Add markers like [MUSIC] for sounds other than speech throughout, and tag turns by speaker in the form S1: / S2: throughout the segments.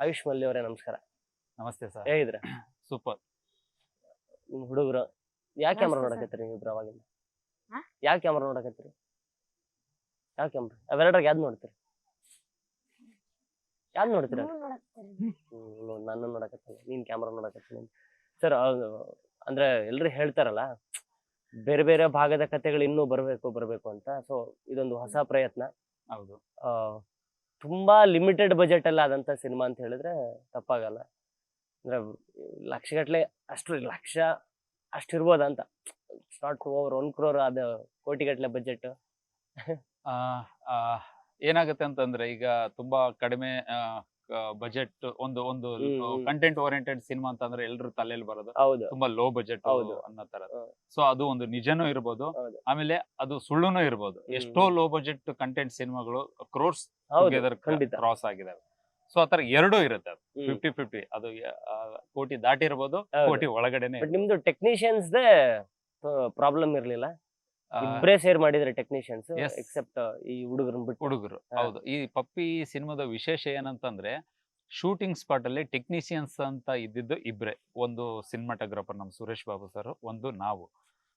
S1: ಆಯುಷ್ ಮಲ್ಲಿ ಅವರೇ ನಮಸ್ಕಾರ.
S2: ನಮಸ್ತೆ ಸರ್.
S1: ಹೇಗಿದ್ರ
S2: ಸೂಪರ್.
S1: ನಿಮ್ ಹುಡುಗರು. ಯಾವ ಕ್ಯಾಮ್ರಾ ನೋಡಕತ್ತೀರಿ ನೀವು ಇಬ್ರು ಅವಾಗಿಂದ?
S3: ಹಾ?
S1: ಯಾವ ಕ್ಯಾಮ್ರಾ ನೋಡಕತ್ತೀರಿ? ಯಾವ ಕ್ಯಾಮ್ರಾ? ಅವೆರಡ್ರಾಗ ಯಾವ್ದು ನೋಡ್ತೀರಿ? ಯಾವ್ದು ನೋಡ್ತೀರ?
S3: ನನ್ನ.
S1: ನಾನು ನೋಡಕತ್ತೀನಿ. ನೀನ್ ಕ್ಯಾಮ್ರಾ ನೋಡಕತ್ತೀನಿ. ಸರ್ ಅಂದ್ರೆ ಎಲ್ರು ಹೇಳ್ತಾರಲ್ಲ ಬೇರೆ ಬೇರೆ ಭಾಗದ ಕಥೆಗಳು ಇನ್ನೂ ಬರಬೇಕು ಬರಬೇಕು ಅಂತ. ಸೊ ಇದೊಂದು ಹೊಸ ಪ್ರಯತ್ನ.
S2: ಹೌದು.
S1: ಆ, ತುಂಬಾ ಲಿಮಿಟೆಡ್ ಬಜೆಟ್ ಅಲ್ಲಿ ಆದಂತ ಸಿನಿಮಾ ಅಂತ ಹೇಳಿದ್ರೆ ತಪ್ಪಾಗಲ್ಲ. ಅಂದ್ರೆ ಲಕ್ಷಗಟ್ಟಲೆ ಅಷ್ಟು ಲಕ್ಷ ಅಷ್ಟಿರ್ಬೋದ ಅಂತ. ನಾಟ್ ಓವರ್ ಒನ್ ಕ್ರೋರ್ ಅದ ಕೋಟಿಗಟ್ಟಲೆ ಬಜೆಟ್
S2: ಏನಾಗುತ್ತೆ ಅಂತಂದ್ರೆ ಈಗ ತುಂಬಾ ಕಡಿಮೆ ಬಜೆಟ್ ಒಂದು ಒಂದು. ಕಂಟೆಂಟ್ ಓರಿಯೆಂಟೆಡ್ ಸಿನಿಮಾ ಅಂತಂದ್ರೆ ಎಲ್ರು ತಲೆಯಲ್ಲಿ ಬರೋದು
S1: ಹೌದು
S2: ತುಂಬಾ ಲೋ ಬಜೆಟ್
S1: ಹೌದು.
S2: ಅನ್ನೋ ತರ. ಸೊ ಅದು ಒಂದು ನಿಜನೂ ಇರ್ಬೋದು
S1: ಹೌದು.
S2: ಆಮೇಲೆ ಅದು ಸುಳ್ಳುನೂ ಇರ್ಬೋದು
S1: ಹ್ಮ್,
S2: ಎಷ್ಟೋ ಲೋ ಬಜೆಟ್ ಕಂಟೆಂಟ್ ಸಿನಿಮಾಗಳು ಕ್ರೋರ್ಸ್
S1: ಹೌದು ಖಂಡಿತ
S2: ಕ್ರಾಸ್ ಆಗಿದಾವೆ ಸೊ ಆತರ ಎರಡೂ ಇರುತ್ತೆ
S1: ಹ್ಮ್.
S2: ಫಿಫ್ಟಿ ಫಿಫ್ಟಿ ಅದು ಆ, ಕೋಟಿ ದಾಟಿರ್ಬೋದು
S1: ಹೌದು.
S2: ಕೋಟಿ ಒಳಗಡೆನೆ
S1: ಬಟ್ ನಿಮ್ದು ಟೆಕ್ನಿಷಿಯನ್ಸ್ ಪ್ರಾಬ್ಲಮ್ ಇರ್ಲಿಲ್ಲ
S2: ಆ,
S1: ಇಬ್ರೇ ಸೇರ್ ಮಾಡಿದ್ರೆ ಟೆಕ್ನಿಷಿಯನ್ಸ್ ಎಕ್ಸೆಪ್ಟ್ ಈ ಹುಡುಗರನ್ನ ಬಿಟ್ಟು.
S2: ಹುಡುಗರು. ಹೌದು. ಈ ಪಪ್ಪಿ ಸಿನಿಮಾದ ವಿಶೇಷ ಏನಂತಂದ್ರೆ ಶೂಟಿಂಗ್ ಸ್ಪಾಟ್ ಅಲ್ಲಿ ಟೆಕ್ನಿಷಿಯನ್ಸ್ ಅಂತ ಇದ್ದಿದ್ದು ಇಬ್ರೆ. ಒಂದು ಸಿನಿಮಾಟೋಗ್ರಾಫರ್ ನಮ್ಮ ಸುರೇಶ್ ಬಾಬು ಸರ್ ಒಂದು ನಾವು.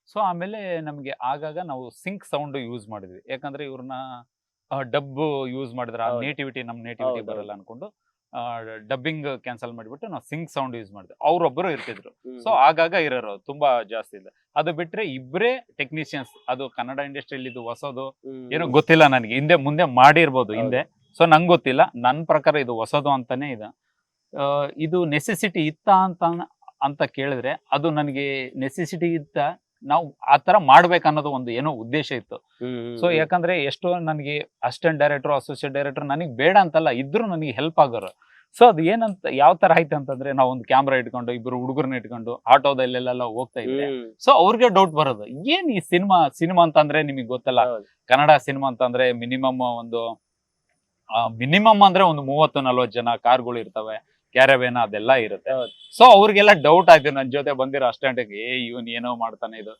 S2: ಸೊ ಆಮೇಲೆ ನಮಗೆ ಆಗಾಗ ನಾವು ಸಿಂಕ್ ಸೌಂಡ್ ಯೂಸ್ ಮಾಡಿದ್ವಿ. ಯಾಕಂದ್ರೆ ಇವ್ರನ್ನ ಡಬ್ ಯೂಸ್ ಮಾಡಿದ್ರೆ ಆ ನೇಟಿವಿಟಿ ನಮ್ಮ ನೇಟಿವಿಟಿ ಬರಲ್ಲ ಅನ್ಕೊಂಡು ಡಬ್ಬಿಂಗ್ ಕ್ಯಾನ್ಸಲ್ ಮಾಡಿಬಿಟ್ಟು ನಾವು ಸಿಂಕ್ ಸೌಂಡ್ ಯೂಸ್ ಮಾಡಿದ್ವಿ. ಅವ್ರೊಬ್ಬರು ಇರ್ತಿದ್ರು. ಸೊ ಆಗಾಗ ಇರೋರು ತುಂಬಾ ಜಾಸ್ತಿ ಇದೆ ಅದು ಬಿಟ್ರೆ ಇಬ್ಬರೇ ಟೆಕ್ನಿಷಿಯನ್ಸ್ ಅದು ಕನ್ನಡ ಇಂಡಸ್ಟ್ರಿಯಲ್ಲಿ ಇದು ಹೊಸದು. ಏನೋ ಗೊತ್ತಿಲ್ಲ ನನಗೆ. ಹಿಂದೆ ಮುಂದೆ ಮಾಡಿರ್ಬೋದು
S1: ಹಿಂದೆ.
S2: ಸೊ ನಂಗೆ ಗೊತ್ತಿಲ್ಲ. ನನ್ನ ಪ್ರಕಾರ ಇದು ಹೊಸದು ಅಂತಾನೆ ಇದೆ. ಇದು ನೆಸೆಸಿಟಿ ಇತ್ತ ಅಂತ ಅಂತ ಕೇಳಿದ್ರೆ ಅದು ನನಗೆ ನೆಸೆಸಿಟಿ ಇತ್ತ ನಾವು ಆ ತರ ಮಾಡ್ಬೇಕನ್ನೋದು ಒಂದು ಏನೋ ಉದ್ದೇಶ ಇತ್ತು. ಸೊ ಯಾಕಂದ್ರೆ ಎಷ್ಟೋ ನನಗೆ ಅಸಿಸ್ಟೆಂಟ್ ಡೈರೆಕ್ಟರ್ ಅಸೋಸಿಯೇಟ್ ಡೈರೆಕ್ಟರ್ ನನಗೆ ಬೇಡ ಅಂತಲ್ಲ ಇದ್ರು ನನಗೆ ಹೆಲ್ಪ್ ಆಗೋರು. ಸೊ ಅದು ಏನಂತ ಯಾವ ತರ ಆಯ್ತು ಅಂತಂದ್ರೆ ನಾವು ಒಂದು ಕ್ಯಾಮ್ರಾ ಇಟ್ಕೊಂಡು ಇಬ್ರು ಹುಡುಗರನ್ನ ಇಟ್ಕೊಂಡು ಆಟೋದಲ್ಲೆಲ್ಲ ಹೋಗ್ತಾ ಇದ್ದೆ. ಸೊ ಅವ್ರಿಗೆ ಡೌಟ್ ಬರೋದು. ಏನ್ ಈ ಸಿನಿಮಾ ಸಿನಿಮಾ ಅಂತಂದ್ರೆ ನಿಮಗೆ ಗೊತ್ತಲ್ಲ. ಕನ್ನಡ ಸಿನಿಮಾ ಅಂತಂದ್ರೆ ಮಿನಿಮಮ್ ಒಂದು ಮಿನಿಮಮ್ ಅಂದ್ರೆ ಒಂದು ಮೂವತ್ತು ನಲ್ವತ್ತು ಜನ ಕಾರ್ಗಳು ಇರ್ತವೆ. ಕ್ಯಾರವೇನ ಅದೆಲ್ಲ ಇರುತ್ತೆ. ಸೊ ಅವ್ರಿಗೆಲ್ಲ ಡೌಟ್ ಆಯ್ತು. ನನ್ನ ಜೊತೆ ಬಂದಿರೋ ಅಸ್ಟೆಂಟ್ಗೆ ಏ ಇವನ್ ಏನೋ ಮಾಡ್ತಾನೆ ಇದು.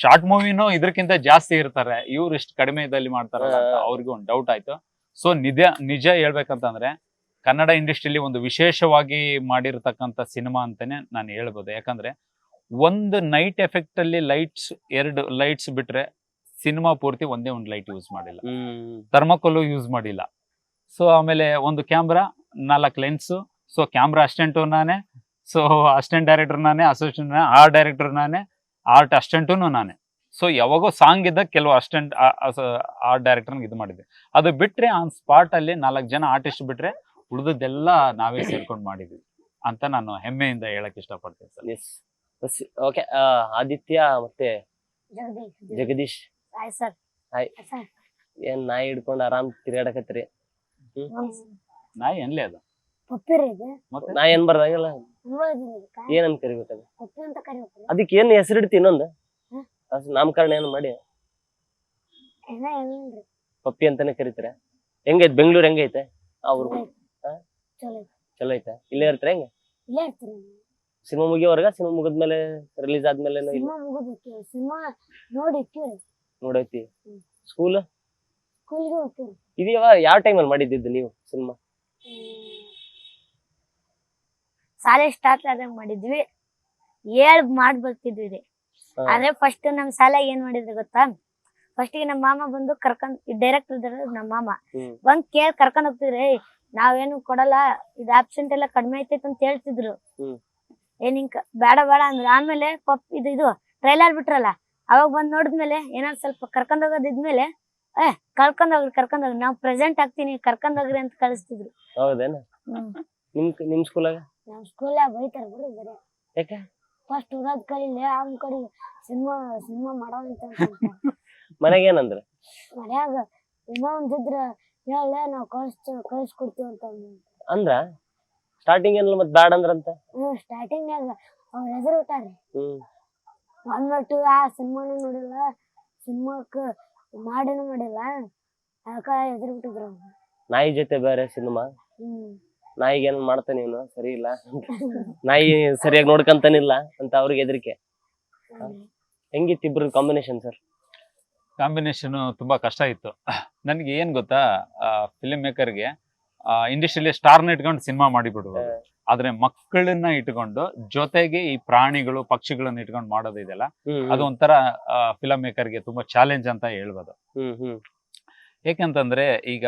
S2: ಶಾರ್ಟ್ ಮೂವಿನೂ ಇದಕ್ಕಿಂತ ಜಾಸ್ತಿ ಇರ್ತಾರೆ. ಇವ್ರು ಇಷ್ಟು ಕಡಿಮೆ ಇದಲ್ಲಿ
S1: ಮಾಡ್ತಾರೆ.
S2: ಅವ್ರಿಗೆ ಒಂದು ಡೌಟ್ ಆಯ್ತು. ಸೊ ನಿಜ ನಿಜ ಹೇಳ್ಬೇಕಂತಂದ್ರೆ ಕನ್ನಡ ಇಂಡಸ್ಟ್ರಿಲಿ ಒಂದು ವಿಶೇಷವಾಗಿ ಮಾಡಿರ್ತಕ್ಕಂಥ ಸಿನಿಮಾ ಅಂತಾನೆ ನಾನು ಹೇಳ್ಬೋದು. ಯಾಕಂದ್ರೆ ಒಂದು ನೈಟ್ ಎಫೆಕ್ಟ್ ಅಲ್ಲಿ ಲೈಟ್ಸ್ ಎರಡು ಲೈಟ್ಸ್ ಬಿಟ್ರೆ ಸಿನಿಮಾ ಪೂರ್ತಿ ಒಂದೇ ಒಂದು ಲೈಟ್ ಯೂಸ್ ಮಾಡಿಲ್ಲ. ಥರ್ಮಕೋಲು ಯೂಸ್ ಮಾಡಿಲ್ಲ. ಸೊ ಆಮೇಲೆ ಒಂದು ಕ್ಯಾಮ್ರಾ ನಾಲ್ಕು ಲೆನ್ಸು ಸೊ ಕ್ಯಾಮ್ರಾ ಅಸ್ಟೆಂಟು ನಾನೇ. ಸೊ ಅಸ್ಟೆಂಟ್ ಡೈರೆಕ್ಟರ್ ನಾನೇ ಅಸಿಸ್ಟೆಂಟ್ ಆರ್ಟ್ ಡೈರೆಕ್ಟರ್ ನಾನೇ ಆರ್ಟ್ ಅಸ್ಟೆಂಟೂ ನಾನೇ. ಸೊ ಯಾವಾಗೋ ಸಾಂಗ್ ಇದ್ದಾಗ ಕೆಲವು ಅಸ್ಟೆಂಟ್ ಆರ್ಟ್ ಡೈರೆಕ್ಟರ್ ಇದು ಮಾಡಿದ್ದೆ. ಅದು ಬಿಟ್ಟರೆ ಆನ್ ಸ್ಪಾಟ್ ಅಲ್ಲಿ ನಾಲ್ಕು ಜನ ಆರ್ಟಿಸ್ಟ್ ಬಿಟ್ರೆ ಉಳಿದದ್ದೆಲ್ಲ ನಾವೇ ಸೇರ್ಕೊಂಡು ಮಾಡಿದ್ವಿ ಅಂತ ನಾನು ಹೆಮ್ಮೆಯಿಂದ ಹೇಳಕ್ ಇಷ್ಟಪಡ್ತೀನಿ ಸರ್.
S1: ಎಸ್ ಓಕೆ ಆದಿತ್ಯ ಮತ್ತೆ
S3: Jagadish. Hi sir
S1: hi.
S3: Sir
S1: ಏನ್ ನಾಯಿ ಹಿಡ್ಕೊಂಡು ಆರಾಮ್ ತಿರ್ಗಾಡಕತ್ರಿ
S2: ನಾಯಿ ಎನ್ಲೇ ಅದು?
S3: ಪಪ್ಪಿರಿ ಇದು.
S2: ಮತ್ತೆ?
S1: ನಾಯಿ ಏನ್ ಬರ್ದಾಗಲ್ಲ. ಏನಂತ ಕರಿಬೇಕದ?
S3: ಪಪ್ಪಿ ಅಂತ ಕರಿಬೇಕು
S1: ಅದಕ್ಕೆ ಏನ್ ಹೆಸರಿಡ್ತಿ ಇನ್ನೊಂದು. ಅದ್ ನಾಮಕರಣ ಏನ್ ಮಾಡಿ? ಪಪ್ಪಿ ಅಂತಾನೆ ಕರಿತಾರೆ. ಹೆಂಗೈತೆ? ಬೆಂಗಳೂರು ಹೆಂಗೈತೆ? ಅವ್ರು
S3: ಚಲೋ ಐತ.
S1: ಇಲ್ಲೇ ಇರ್ತಾರೆ ಹೆಂಗ? ಸಿನಿಮಾ ಮುಗಿಯೋವರೆಗ ಸಿನಿಮಾ ಮುಗಿದ್ಮೇಲೆ ರಿಲೀಸ್ ಆದ್ಮೇಲೆ
S3: ಸಿನಿಮಾ ಸಿನಿಮಾ
S1: ನೋಡೈತಿ ಸ್ಕೂಲ್
S3: ಸ್ಕೂಲ್ಗೆ
S1: ಯಾವ ಯಾವ ಟೈಮಲ್ಲಿ ಮಾಡಿದ್ದಿದ್ದು ನೀವು ಸಿನಿಮಾ?
S3: ಶಾಲೆ ಸ್ಟಾರ್ಟ್ ಆದಾಗ ಮಾಡಿದ್ವಿ. ಏಳ್ ಮಾಡಿ ಬರ್ತಿದ್ವಿ ರೀ. ಆದ್ರೆ ಫಸ್ಟ್ ನಮ್ ಶಾಲೆ ಏನ್ ಮಾಡಿದ್ರಿ ಗೊತ್ತಾ? ಫಸ್ಟ್ಗೆ ನಮ್ಮ ಮಾಮ ಬಂದು ಕರ್ಕೊಂಡ್ ಡೈರೆಕ್ಟರ್ ಇದ್ರ ನಮ್ಮ ಮಾಮ. ಬಂದ್ ಕೇಳ್ ಕರ್ಕೊಂಡ್ ಹೋಗ್ತಿದ್ರಿ "ಏಯ್, ನಾವೇನು ಕೊಡಲ್ಲ ಇದು ಆಬ್ಸೆಂಟ್ ಎಲ್ಲ ಕಡಿಮೆ ಐತೈತೆ ಅಂತ ಹೇಳ್ತಿದ್ರು. ಏನ್ ಹಿಂಗ್ ಬೇಡ ಬೇಡ ಅಂದ್ರೆ. ಆಮೇಲೆ ಪಪ್ ಇದು ಇದು ಟ್ರೈಲರ್ ಬಿಟ್ರಲ್ಲ ಅವಾಗ ಬಂದ್ ನೋಡಿದ್ಮೇಲೆ ಏನಾದ್ರು ಸ್ವಲ್ಪ ಕರ್ಕೊಂಡ್ ಹೋಗೋದಿದ್ಮೇಲೆ ಏ ಕರ್ಕೊಂಡ್ ಹೋಗ್ರಿ ಕರ್ಕೊಂಡ್ ಹೋಗ್ರಿ ನಾವ್ ಪ್ರೆಸೆಂಟ್ ಆಗ್ತೀನಿ ಕರ್ಕೊಂಡ್ ಹೋಗ್ರಿ ಅಂತ ಕಳಿಸ್ತಿದ್ರು.
S1: ಹೌದೇನ? ನಿಮ್ ನಿಮ್ ಸ್ಕೂಲಾಗ
S3: ನಮ್ ಸ್ಕೂಲಾಗ ಬೈತಾರ ಬಿಡ್ರಿ ಬರೀ.
S1: ಯಾಕೆ?
S3: ಫಸ್ಟ್ ಓದೋದ್ ಕಲೀಲಿ ಅವ್ನ ಕಡೆ ಸಿನಿಮಾ ಸಿನಿಮಾ ಮಾಡೋ ಅಂತ
S1: ಮನೆಗೆ ಏನಂದ್ರ?
S3: ಮನ್ಯಾಗ ಇನ್ನೂ ಒಂದಿದ್ರ ಹೇಳ ನಾವ್ ಕಳ್ಸ್ ಕಳ್ಸ್ಕೊಡ್ತೀವಿ ಅಂತ ಅಂದ್ರು.
S1: ಅಂದ್ರ? ಸ್ಟಾರ್ಟಿಂಗ್ ಏನಿಲ್ಲ ಮತ್ ಬ್ಯಾಡ ಅಂದ್ರಂತ
S3: ಹ್ಮ್ ಸ್ಟಾರ್ಟಿಂಗ್ ನಾಗ ಅವ್ರ ಹೆಸರು ಬಿಟ್ಟಾರಿ
S1: ಹ್ಮ್.
S3: ಬಂದ್ಬಿಟ್ಟು ಆ ಸಿನಿಮಾನು ನೋಡಿಲ್ಲ ಸಿನಿಮಾಕ್ ಮಾಡಿನೂ ಮಾಡಿಲ್ಲ ಅದಕ್ಕ ಹೆದರ್ ಬಿಟ್ಟಿದ್ರು ಅವ್ರು.
S1: ನಾಯಿ ಜೊತೆ ಬೇರೆ ಸಿನಿಮಾ?
S3: ಹ್ಮ್.
S1: ನಾಯಿಗೆ ಏನ್ ಮಾಡ್ತಾನೆ ನೀನು? ಸರಿ ಇಲ್ಲ? ನಾಯಿ ಸರಿಯಾಗಿ ನೋಡ್ಕಂತಾನಿಲ್ಲ ಅಂತ ಅವ್ರಿಗೆ ಹೆದರಿಕೆ. ಹೆಂಗಿತ್ತು ಇಬ್ರು ಕಾಂಬಿನೇಷನ್ ಸರ್
S2: ಕಾಂಬಿನೇಷನ್ ತುಂಬಾ ಕಷ್ಟ ಇತ್ತು. ನನಗೆ ಏನ್ ಗೊತ್ತಾ ಫಿಲ್ಮ್ ಮೇಕರ್ಗೆ ಇಂಡಸ್ಟ್ರಿಯಲ್ಲಿ ಸ್ಟಾರ್ನ ಇಟ್ಕೊಂಡು ಸಿನಿಮಾ ಮಾಡಿಬಿಡುವ ಆದ್ರೆ ಮಕ್ಕಳನ್ನ ಇಟ್ಕೊಂಡು ಜೊತೆಗೆ ಈ ಪ್ರಾಣಿಗಳು ಪಕ್ಷಿಗಳನ್ನ ಇಟ್ಕೊಂಡು ಮಾಡೋದಿದೆಯಲ್ಲ
S1: ಅದೊಂಥರ
S2: ಅದು ಒಂಥರ ಫಿಲಂ ಮೇಕರ್ಗೆ ತುಂಬಾ ಚಾಲೆಂಜ್ ಅಂತ ಹೇಳ್ಬೋದು. ಯಾಕಂತಂದ್ರೆ ಈಗ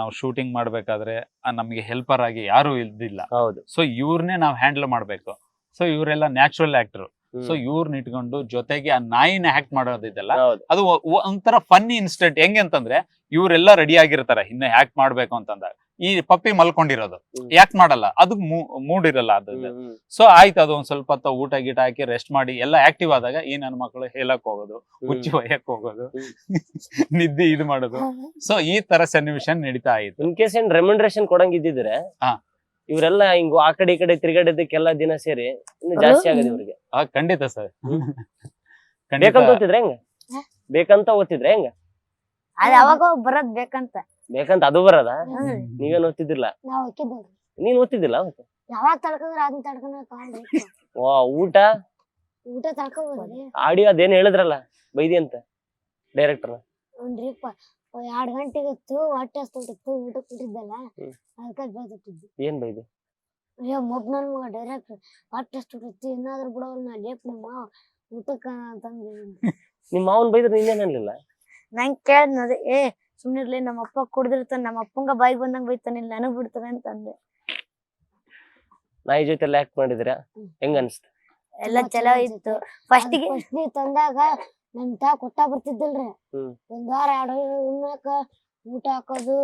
S2: ನಾವು ಶೂಟಿಂಗ್ ಮಾಡ್ಬೇಕಾದ್ರೆ ನಮ್ಗೆ ಹೆಲ್ಪರ್ ಆಗಿ ಯಾರು ಇಲ್ದಿಲ್ಲ
S1: ಹೌದು.
S2: ಸೊ ಇವ್ರನ್ನೇ ನಾವು ಹ್ಯಾಂಡಲ್ ಮಾಡ್ಬೇಕು. ಸೊ ಇವರೆಲ್ಲ ನ್ಯಾಚುರಲ್ ಆಕ್ಟರ್. ಸೊ ಇವ್ರನ್ನ ಇಟ್ಕೊಂಡು ಜೊತೆಗೆ ಆ ನಾಯಿನ ಆಕ್ಟ್ ಮಾಡೋದಿದೆಲ್ಲ ಅದು ಒಂಥರ ಫನ್ನಿ ಇನ್ಸ್ಟೆಂಟ್ ಹೆಂಗೆ ಅಂತಂದ್ರೆ ಇವರೆಲ್ಲ ರೆಡಿ ಆಗಿರ್ತಾರೆ ಇನ್ನ ಹ್ಯಾಕ್ ಮಾಡ್ಬೇಕು ಅಂತಂದಾಗ. ಈ ಪಪ್ಪಿ ಮಲ್ಕೊಂಡಿರೋದು. ಯಾಕ್ ಮಾಡಲ್ಲ? ಅದು ಮೂಡ್ ಇರಲ್ಲ ಅದು. ಸೊ ಆಯ್ತು ಅದು ಒಂದ್ ಸ್ವಲ್ಪ ಹೊತ್ತು ಊಟ ಗೀಟ ಹಾಕಿ ರೆಸ್ಟ್ ಮಾಡಿ ಎಲ್ಲ ಆಕ್ಟಿವ್ ಆದಾಗ ಈ ನನ್ನ ಮಕ್ಕಳು ಹೇಳಕ್ ಹೋಗೋದು ಹುಚ್ಚಿ ಒಯ್ಯಕ್ ಹೋಗೋದು [LAUGHS] ನಿದ್ದೆ ಇದು ಮಾಡೋದು. ಸೊ ಈ ತರ ಸನ್ನಿವೇಶ ನಡೀತಾ ಆಯ್ತು
S1: ಇನ್ ಕೇಸ್ ಏನ್ ರೆಮಂಡ್ರೇಷನ್ ಕೊಡಂಗ್ ಇದ್ದಿದ್ರೆ
S2: ಹಾ.
S1: ಇವರೆಲ್ಲ ಹಿಂಗು ಆ ಕಡೆ ಈ ಕಡೆ ತಿರ್ಗಾಡೋದಕ್ಕೆಲ್ಲ ದಿನ ಸೇರಿ ಇನ್ನು ಜಾಸ್ತಿ ಆಗದೆ ಇವ್ರಿಗೆ.
S2: ಆ, ಖಂಡಿತ ಸರ್.
S1: ಬೇಕಂತ ಓದ್ತಿದ್ರೆ ಹೆಂಗ? ಬೇಕಂತ ಓದ್ತಿದ್ರೆ ಹೆಂಗ?
S3: ಅದ್ ಅವಾಗ ಬರೋದ್ ಬೇಕಂತ.
S1: ಬೇಕಂತ ಅದು ಬರದ. ನೀವೇನ್ ಓದ್ತಿದ್ದಿಲ್ಲ
S3: ನಾವ್ ಹಾಕಿದ್ದೇವ್ರಿ
S1: ನೀನ್ ಓದ್ತಿದ್ದಿಲ್ಲ ಅವತ್ತು?
S3: ಯಾವಾಗ ತಡ್ಕೊಂಡ್ರ ಅದನ್ನ ತಡ್ಕೊಂಡ್ ಕಾಣ್ರಿ
S1: ವಾ ಊಟ?
S3: ಊಟ ತಡ್ಕೋಬೋದ್ರಿ
S1: ಆಡಿಯೋ ಅದೇನ್ ಹೇಳಿದ್ರಲ್ಲ ಬೈದಿ ಅಂತ ಡೈರೆಕ್ಟರ್
S3: ಒಂದ್ರಿಪ್ಪ ಎರಡ್ ಗಂಟೆಗೆ ಇತ್ತು ಹೊಟ್ಟೆ ಹಸ್ಬಿಟ್ಟಿತ್ತು ಊಟ ಕೊಟ್ಟಿದ್ದಲ್ಲ
S1: ಹ್ಮ್.
S3: ಅದಕ್ಕೆ ಬೇಕಿಟ್ಟಿದ್ದು
S1: ಏನ್ ಬೈದಿ?
S3: ಅಯ್ಯೋ ಮೊಬ್ ನನ್ ಮಗ ಡೈರೆಕ್ಟ್ ಹೊಟ್ಟೆ ಹಸ್ಬಿಟ್ಟಿತ್ತು ಏನಾದ್ರು ಬಿಡೋಲ್ಲ ನಾ ಲೇಪ್ ನಮ್ಮ ಊಟಕ್ಕ ಅಂತಂದು
S1: ನಿಮ್ ಮಾವನ್ ಬೈದ್ರೆ ನೀನೇನ್ ನಂಗೆ
S3: ನಂಗ್ ಕೇಳ್ದ ಏ ಸುಮ್ನಿರ್ಲಿ ನಮ್ಮ ಅಪ್ಪ ಕುಡ್ದಿರ್ತಾನ ನಮ್ಮ ಅಪ್ಪಂಗ ಬಾಯಿಗೆ ಬಂದಂಗ ಬೈತಾನಿಲ್ಲ ನನಗ್ ಬಿಡ್ತಾನೆ ಅಂತ ಅಂದೆ
S1: ನಾಯಿ ಜೊತೆ ಎಲ್ಲ ಆಕ್ಟ್ ಮಾಡಿದ್ರ. ಹೆಂಗ ಅನ್ಸ್ತ?
S3: ಎಲ್ಲ ಚಲೋ ಇತ್ತು. ಫಸ್ಟಿಗೆ
S4: ಫಸ್ಟ್ ನೀವ್ ತಂದಾಗ ನಮ್ ತಾ ಕೊಟ್ಟ ಬರ್ತಿದ್ದಿಲ್ರಿ.
S1: ಹ್ಮ್.
S4: ಒಂದ್ ವಾರ ಎರಡು ಉಣ್ಣಾಕ ಊಟ ಹಾಕೋದು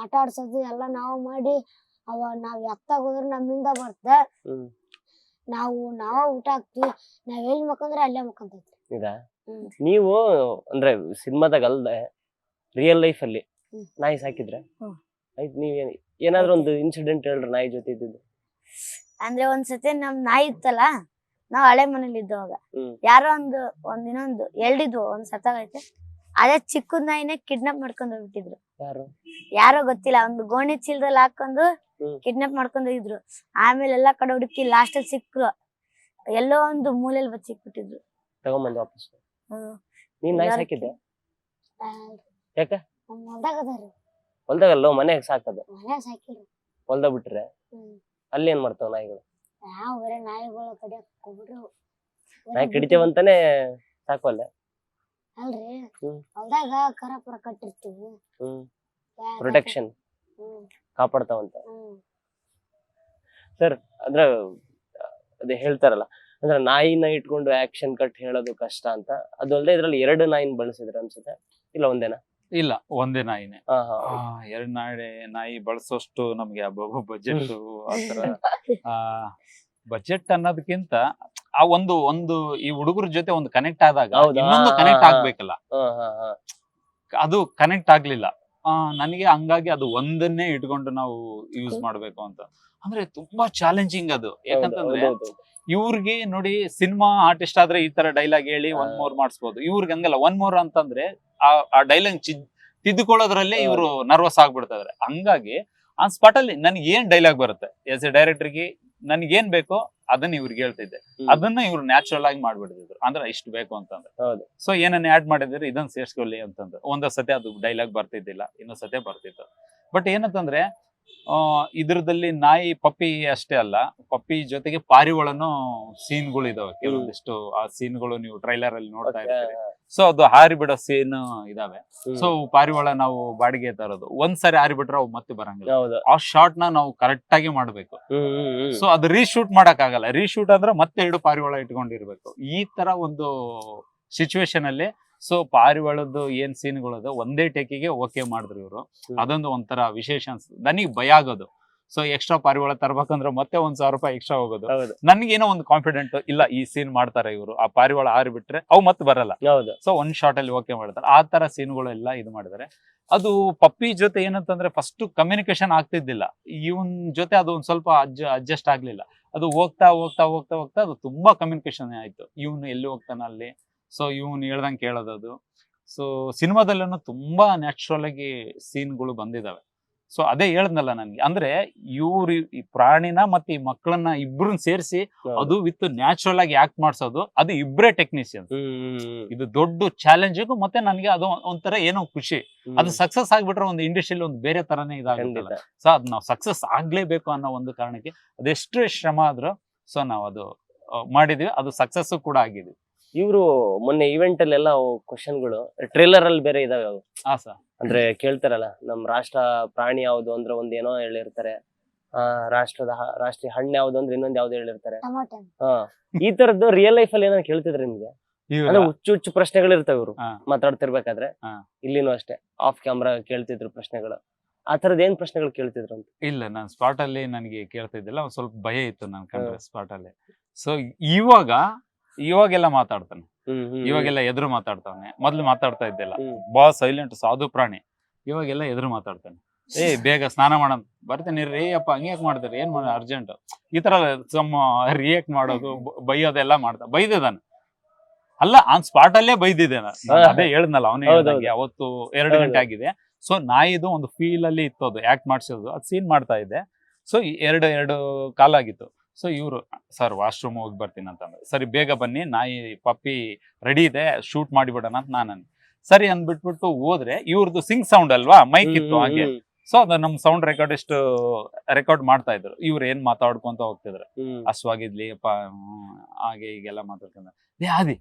S4: ಆಟ ಆಡ್ಸೋದು ಎಲ್ಲ ನಾವು ಮಾಡಿ ಅವ ನಾವ್ ಎತ್ತಾಗ ಹೋದ್ರೆ ನಮ್ಮಿಂದ ಬರ್ತ
S1: ಹ್ಮ್.
S4: ನಾವು ನಾವ ಊಟ ಹಾಕ್ತಿವಿ. ನಾವ್ ಎಲ್ಲಿ ಮಕ್ಕಂದ್ರೆ ಅಲ್ಲೇ ಮಕ್ಕಂತ
S1: ಇದಾ?
S4: ಹ್ಮ್.
S1: ನೀವು ಅಂದ್ರೆ ಸಿನಿಮಾದಾಗ ಅಲ್ದೆ ರಿಯಲ್ ಲೈಫ್ ಅಲ್ಲಿ. ನಾಯಿ ಸಾಕಿದ್ರೆ. ಆಯ್ತು ನೀವ್ ಏನ್- ಏನಾದ್ರು ಒಂದು ಇನ್ಸಿಡೆಂಟ್ ಹೇಳ್ರಿ ನಾಯಿ ಜೊತೆ ಇದ್ದಿದ್ದು.
S3: ಅಂದ್ರೆ ಒಂದ್ಸತಿ ನಮ್ ನಾಯಿ ಇತ್ತಲ್ಲ ನಾವ್ ಹಳೆ ಮನೇಲಿ ಇದ್ದವಾಗ.
S1: ಹ್ಮ್.
S3: ಯಾರೋ ಒಂದು ಒಂದ್ ಇನ್ನೊಂದು ಎಲ್ಡಿದ್ವು ಒಂದ್ ಸತ್ತಾಗೈತೆ ಅದೇ ಚಿಕ್ಕ ನಾಯಿನೇ ಕಿಡ್ನಾಪ್ ಮಾಡ್ಕೊಂಡ್ ಹೋಗ್ಬಿಟ್ಟಿದ್ರು.
S1: ಯಾರು?
S3: ಯಾರೋ ಗೊತ್ತಿಲ್ಲ ಒಂದು ಗೋಣಿ ಚೀಲದಲ್ಲಿ ಹಾಕೊಂಡು
S1: ಹ್ಮ್.
S3: ಕಿಡ್ನಾಪ್ ಮಾಡ್ಕೊಂಡ್ ಹೋಗಿದ್ರು. ಆಮೇಲೆ ಎಲ್ಲಾ ಕಡೆ ಹುಡುಕಿ ಲಾಸ್ಟ್ ಅಲ್ಲಿ ಸಿಕ್ರು. ಎಲ್ಲೋ ಒಂದು ಮೂಲೆಯಲ್ಲಿ ಬಚ್ಚಿಕ್ಬಿಟ್ಟಿದ್ರು
S1: ತಗೊಂಬಂದ್ ವಾಪಸ್.
S3: ಹ್ಮ್.
S1: ನೀನ್ ನಾಯಿ ಸಾಕಿದ್ದೆ? ಯಾಕ?
S4: ನಮ್ ಹೊಲ್ದಾಗ ಅದಾರಿ
S1: ಹೊಲ್ದಾಗಲ್ಲ ಮನೆಯಾಗ ಸಾಕದ.
S4: ಮನ್ಯಾಗ ಸಾಕಿರಿ.
S1: ಹೊಲ್ದಾಗ ಬಿಟ್ರೆ
S4: ಹ್ಮ್.
S1: ಅಲ್ಲಿ ಏನ್ ಮಾಡ್ತಾವ ನಾಯಿಗಳು?
S4: ಬರೇ ನಾಯಿಗಳ ಕಡೆ ಹೋಗ್ಬಿಟ್ರು.
S1: ನಾಯಿ ಕಡಿತೇವಂತಾನೆ ಸಾಕಲ್ಲ
S4: ಅಲ್ರಿ?
S1: ಹ್ಮ್.
S4: ಹೊಲ್ದಾಗ ಕರಪುರ ಕಟ್ಟಿರ್ತೀವಿ.
S1: ಹ್ಮ್.
S4: ಯಾ-
S1: ಪ್ರೊಟೆಕ್ಷನ್
S4: ಹ್ಮ್.
S1: ಕಾಪಾಡ್ತಾವಂತ
S4: ಹ್ಮ್.
S1: ಅಂದ್ರೆ ಅದೇ ಹೇಳ್ತಾರಲ್ಲ ಅಂದ್ರೆ ನಾಯಿನ ಇಟ್ಕೊಂಡು ಆಕ್ಷನ್ ಕಟ್ ಹೇಳೋದು ಕಷ್ಟ ಅಂತ. ಅದಲ್ಲದೆ ಇದ್ರಲ್ಲಿ ಎರಡು ನಾಯಿನ ಬಳಸಿದ್ರ ಅನ್ಸುತ್ತೆ? ಇಲ್ಲ ಒಂದೇನಾ?
S2: ಇಲ್ಲ ಒಂದೇ ನಾಯಿನೇ. ಆ, ಎರಡ್ ನಾಯಿ ನಾಯಿ ಬಳಸೋಷ್ಟು ನಮ್ಗೆ ಬಜೆಟ್ ಆತರ ಬಜೆಟ್ ಅನ್ನೋದಕ್ಕಿಂತ ಆ ಒಂದು ಒಂದು ಈ ಹುಡುಗರ ಜೊತೆ ಒಂದು ಕನೆಕ್ಟ್ ಆದಾಗ
S1: ಹೌದಾ?
S2: ಇನ್ನೊಂದು ಕನೆಕ್ಟ್. ಆಗ್ಬೇಕಲ್ಲ. ಅದು ಕನೆಕ್ಟ್ ಆಗ್ಲಿಲ್ಲ. ಆ, ನನಗೆ ಹಂಗಾಗಿ ಅದು ಒಂದನ್ನೇ ಇಟ್ಕೊಂಡು ನಾವು ಯೂಸ್ ಮಾಡ್ಬೇಕು ಅಂತ. ಅಂದ್ರೆ ತುಂಬಾ ಚಾಲೆಂಜಿಂಗ್ ಅದು. ಯಾಕಂತಂದ್ರೆ. ಇವ್ರಿಗೆ ನೋಡಿ ಸಿನಿಮಾ ಆರ್ಟಿಸ್ಟ್ ಆದ್ರೆ ಈ ತರ ಡೈಲಾಗ್ ಹೇಳಿ ಒನ್. ಮೋರ್ ಮಾಡಿಸ್ಬೋದು. ಇವ್ರಿಗೆ ಹಂಗಲ್ಲ ಒನ್ ಮೋರ್ ಅಂತಂದ್ರೆ ಆ ಆ ಡೈಲಾಗ್ ತಿದ್ದುಕೊಳ್ಳೋದ್ರಲ್ಲೇ ಇವರು ನರ್ವಸ್ ಆಗ್ಬಿಡ್ತಾರೆ ಹಂಗಾಗಿ ಆ ಸ್ಪಾಟ್ ಅಲ್ಲಿ ನನ್ಗೆ ಏನ್ ಡೈಲಾಗ್ ಬರುತ್ತೆ? ಎಸ್ ಎ ಡೈರೆಕ್ಟರ್ಗೆ ನನ್ಗೆ ಏನ್ ಬೇಕೋ ಅದನ್ನ ಇವ್ರಿಗೆ ಹೇಳ್ತಿದ್ದೆ ಅದನ್ನ ಇವ್ರು ನ್ಯಾಚುರಲ್ ಆಗಿ ಮಾಡ್ಬಿಡ್ತಿದ್ರು ಅಂದ್ರೆ ಇಷ್ಟು ಬೇಕು ಅಂತಂದ್ರೆ.
S1: ಹೌದು.
S2: ಸೊ ಏನನ್ನ ಆಡ್ ಮಾಡಿದ್ರೆ ಇದನ್ನ ಸೇರ್ಸ್ಕೊಳ್ಳಿ ಅಂತಂದ್ರೆ. ಒಂದೊಂದ್ ಸತಿ ಅದು ಡೈಲಾಗ್ ಬರ್ತಿದ್ದಿಲ್ಲ ಇನ್ನೊಂದ್ ಸತಿ ಬರ್ತಿತ್ತು. ಬಟ್ ಏನಂತಂದ್ರೆ ಇದ್ರದಲ್ಲಿ ನಾಯಿ ಪಪ್ಪಿ ಅಷ್ಟೇ ಅಲ್ಲ. ಪಪ್ಪಿ ಜೊತೆಗೆ ಪಾರಿವಾಳನು ಸೀನ್ಗಳು ಇದಾವೆ. ಕೆಲವೊಂದಿಷ್ಟು ಆ ಸೀನ್ಗಳು ನೀವು ಟ್ರೈಲರ್ ಅಲ್ಲಿ ನೋಡ್ತಾ ಇರ್ತೀರಿ. ಸೊ ಅದು ಹಾರಿ ಬಿಡೋ ಸೀನ್ ಇದಾವೆ. ಸೊ ಪಾರಿವಾಳ ನಾವು ಬಾಡಿಗೆ ತರೋದು. ಒಂದ್ಸರಿ ಹಾರಿ ಬಿಟ್ರೆ ಅವು ಮತ್ತೆ ಬರಂಗಿಲ್ಲ. ಆ ಶಾರ್ಟ್ನ ನಾವು ಕರೆಕ್ಟ್ ಆಗಿ ಮಾಡ್ಬೇಕು. ಸೊ ಅದು ರೀಶೂಟ್ ಮಾಡಕ್ ಆಗಲ್ಲ ರೀಶೂಟ್ ಅಂದ್ರೆ ಮತ್ತೆ ಎರಡು ಪಾರಿವಾಳ ಇಟ್ಕೊಂಡಿರ್ಬೇಕು. ಈ ತರ ಒಂದು ಸಿಚುವೇಶನ್ ಅಲ್ಲಿ ಸೊ ಪಾರಿವಾಳದ್ದು ಏನ್ ಸೀನ್ಗಳದು ಒಂದೇ ಟೇಕಿಗೆ ಓಕೆ ಮಾಡಿದ್ರು ಇವರು. ಅದೊಂದು ಒಂಥರ ವಿಶೇಷ ಅನ್ಸುತ್ತೆ ನನಗೆ ಭಯ ಆಗೋದು. ಸೊ ಎಕ್ಸ್ಟ್ರಾ ಪಾರಿವಾಳ ತರ್ಬೇಕಂದ್ರೆ ಮತ್ತೆ ಒಂದ್ ಸಾವಿರ ರೂಪಾಯಿ ಎಕ್ಸ್ಟ್ರಾ ಹೋಗೋದು.
S1: ನನ್ಗೆ
S2: ನನ್ಗೇನೋ ಒಂದು ಕಾನ್ಫಿಡೆಂಟ್ ಇಲ್ಲ ಈ ಸೀನ್ ಮಾಡ್ತಾರೆ ಇವರು. ಆ ಪಾರಿವಾಳ ಆರಿ ಬಿಟ್ರೆ ಅವು ಮತ್ತೆ ಬರಲ್ಲ. ಸೊ ಒಂದ್ ಶಾರ್ಟ್ ಅಲ್ಲಿ ಓಕೆ ಮಾಡ್ತಾರೆ. ಆ ತರ ಸೀನ್ಗಳು ಎಲ್ಲ ಇದು ಮಾಡಿದ್ದಾರೆ ಅದು ಪಪ್ಪಿ ಜೊತೆ ಏನಂತಂದ್ರೆ ಫಸ್ಟ್ ಕಮ್ಯುನಿಕೇಶನ್ ಆಗ್ತಿದ್ದಿಲ್ಲ. ಇವನ್ ಜೊತೆ ಅದು ಒಂದ್ ಸ್ವಲ್ಪ ಅಜ್ಜ ಅಡ್ಜಸ್ಟ್ ಆಗ್ಲಿಲ್ಲ. ಅದು ಹೋಗ್ತಾ ಹೋಗ್ತಾ ಹೋಗ್ತಾ ಹೋಗ್ತಾ ಅದು ತುಂಬಾ ಕಮ್ಯುನಿಕೇಶನ್ ಆಯ್ತು. ಇವನು ಎಲ್ಲಿ ಹೋಗ್ತಾನ ಅಲ್ಲಿ? ಸೊ ಇವನು ಹೇಳ್ದಂಗೆ ಕೇಳೋದು ಸೊ ಸಿನಿಮಾದಲ್ಲೂ ತುಂಬಾ ನ್ಯಾಚುರಲ್ ಆಗಿ ಸೀನ್ಗಳು ಬಂದಿದಾವೆ. ಸೊ ಅದೇ ಹೇಳ್ದಲ್ಲ ನನ್ಗೆ. ಅಂದ್ರೆ ಇವ್ರು ಈ ಪ್ರಾಣಿನ ಮತ್ತೆ ಈ ಮಕ್ಕಳನ್ನ ಇಬ್ರನ್ನ ಸೇರಿಸಿ ಅದು ವಿತ್ ನ್ಯಾಚುರಲ್ ಆಗಿ ಆಕ್ಟ್ ಮಾಡ್ಸೋದು. ಅದು ಇಬ್ರೇ ಟೆಕ್ನಿಷಿಯನ್ ಇದು ದೊಡ್ಡ ಚಾಲೆಂಜಿಗೂ ಮತ್ತೆ ನನಗೆ ಅದು ಒಂಥರ ಏನೋ ಖುಷಿ. ಅದು ಸಕ್ಸಸ್ ಆಗ್ಬಿಟ್ರೆ ಒಂದು ಇಂಡಸ್ಟ್ರಿಯಲ್ಲಿ ಒಂದು ಬೇರೆ ತರನೇ
S1: ಇದಾಗುತ್ತೆ
S2: ಸೊ ಅದ್ ನಾವು ಸಕ್ಸಸ್ ಆಗ್ಲೇಬೇಕು ಅನ್ನೋ ಒಂದು ಕಾರಣಕ್ಕೆ ಅದೆಷ್ಟು ಶ್ರಮ ಆದ್ರೂ ಸೊ ನಾವು ಅದು ಮಾಡಿದ್ವಿ. ಅದು ಸಕ್ಸಸ್ ಕೂಡ ಆಗಿದೆ.
S1: ಇವರು ಮೊನ್ನೆ ಇವೆಂಟ್ ಅಲ್ಲೆಲ್ಲ ಕ್ವಶನ್ಗಳು ಟ್ರೇಲರ್ ಅಲ್ಲಿ ಬೇರೆ ಇದಾವೆ ಅವು.
S2: ಹಾ ಸರ್
S1: ಅಂದ್ರೆ ಕೇಳ್ತಾರಲ್ಲ ನಮ್ ರಾಷ್ಟ್ರ ಪ್ರಾಣಿ ಯಾವ್ದು ಅಂದ್ರೆ ಒಂದೇನೋ ಏನೋ ಹೇಳಿರ್ತಾರೆ. ಆ ರಾಷ್ಟ್ರದ ಹ- ರಾಷ್ಟ್ರೀಯ ಹಣ್ಣು ಯಾವ್ದು ಅಂದ್ರೆ ಇನ್ನೊಂದ್ ಯಾವ್ದು ಹೇಳಿರ್ತಾರೆ.
S4: ಹ
S1: ಹಾ ಈ ತರದ್ದು ರಿಯಲ್ ಲೈಫ್ ಅಲ್ಲಿ ಏನೋ ಕೇಳ್ತಿದ್ರೆ ನಿಮ್ಗೆ? ಅಂದ್ರೆ ಹುಚ್ಚು ಹುಚ್ಚು ಪ್ರಶ್ನೆಗಳಿರ್ತಾವ ಇವ್ರು.
S2: ಹಾ.
S1: ಮಾತಾಡ್ತಿರ್ಬೇಕಾದ್ರೆ.
S2: ಹಾ.
S1: ಇಲ್ಲಿನೂ ಅಷ್ಟೇ ಆಫ್ ಕ್ಯಾಮ್ರಾ ಕೇಳ್ತಿದ್ರು ಪ್ರಶ್ನೆಗಳು. ಆ ತರದ್ ಏನ್ ಪ್ರಶ್ನೆಗಳು ಕೇಳ್ತಿದ್ರು ಅಂತ?
S2: ಇಲ್ಲ ನಾನು ಸ್ಪಾಟ್ ಅಲ್ಲಿ ನನಗೆ ಕೇಳ್ತಿದ್ದಿಲ್ಲ ಇದ್ದಿಲ್ಲ ಸ್ವಲ್ಪ ಭಯ ಇತ್ತು ನನ್ ಕಂಡ್ರೆ ಸ್ಪಾಟ್ ಅಲ್ಲಿ. ಸೊ ಇವಾಗ ಇವಾಗೆಲ್ಲ ಮಾತಾಡ್ತಾನೆ. ಇವಾಗೆಲ್ಲ ಎದುರು ಮಾತಾಡ್ತಾನೆ. ಮೊದ್ಲು ಮಾತಾಡ್ತಾ ಇದ್ದಿಲ್ಲ. ಬಾ ಸೈಲೆಂಟ್ ಸಾಧು ಪ್ರಾಣಿ. ಇವಾಗೆಲ್ಲ ಎದುರು ಮಾತಾಡ್ತಾನೆ. ಏ ಬೇಗ ಸ್ನಾನ ಮಾಡೋಣ ಬರ್ತೀನಿ ರೀ ಅಪ್ಪ ಹಂಗ್ಯಾಕ್ ಮಾಡ್ತಾರೆ? ಏನ್ ಮಾಡ ಅರ್ಜೆಂಟ್ ಈ ತರ ಸಮ್ ರಿಯಾಕ್ಟ್ ಮಾಡೋದು ಬೈಯೋದೆಲ್ಲ ಮಾಡ್ತಾ ಬೈದಿದಾನೆ ಅಲ್ಲ ಆನ್ ಸ್ಪಾಟ್ ಅಲ್ಲೇ ಬೈದಿದ್ದೆ ನಾನು. ಅದೇ ಹೇಳ್ದಲ್ಲ ಅವನೇ ಅವತ್ತು ಎರಡು ಗಂಟೆ ಆಗಿದೆ. ಸೊ ನಾಯಿದು ಒಂದು ಫೀಲ್ ಅಲ್ಲಿ ಇತ್ತು ಅದು ಆಕ್ಟ್ ಮಾಡ್ಸೋದು. ಅದು ಸೀನ್ ಮಾಡ್ತಾ ಇದ್ದೆ. ಸೊ ಎರಡು ಎರಡು ಕಾಲ ಆಗಿತ್ತು ಸೊ ಇವರು ಸರ್ ವಾಶ್ರೂಮ್ ಹೋಗಿ ಬರ್ತೀನಿ ಅಂತಂದ್ರೆ ಸರಿ ಬೇಗ ಬನ್ನಿ ನಾಯಿ ಪಪ್ಪಿ ರೆಡಿ ಇದೆ ಶೂಟ್ ಮಾಡಿಬಿಡೋಣ ಅಂತ ನಾನು ಅಂದೆ. ಸರಿ ಅಂದ್ಬಿಟ್ಬಿಟ್ಟು ಹೋದ್ರೆ ಇವ್ರದ್ದು ಸಿಂಗ್ ಸೌಂಡ್ ಅಲ್ವಾ? ಮೈಕ್ ಇತ್ತು ಹಾಗೆ. ಸೊ ಅದ ನಮ್ ಸೌಂಡ್ ರೆಕಾರ್ಡ್ ಎಷ್ಟು ರೆಕಾರ್ಡ್ ಮಾಡ್ತಾ ಇದ್ರು. ಇವ್ರು ಏನ್ ಮಾತಾಡ್ಕೊಂತ ಹೋಗ್ತಿದ್ರು.
S1: ಅಸ್ವಾಗಿದ್ಲಿ
S2: ಹಸ್ವಾಗಿದ್ಲಿ ಅಪ್ಪ ಹಾಗೆ ಹೀಗೆಲ್ಲ ಮಾತಾಡ್ಕೊಂಡ ಏ ಆದಿ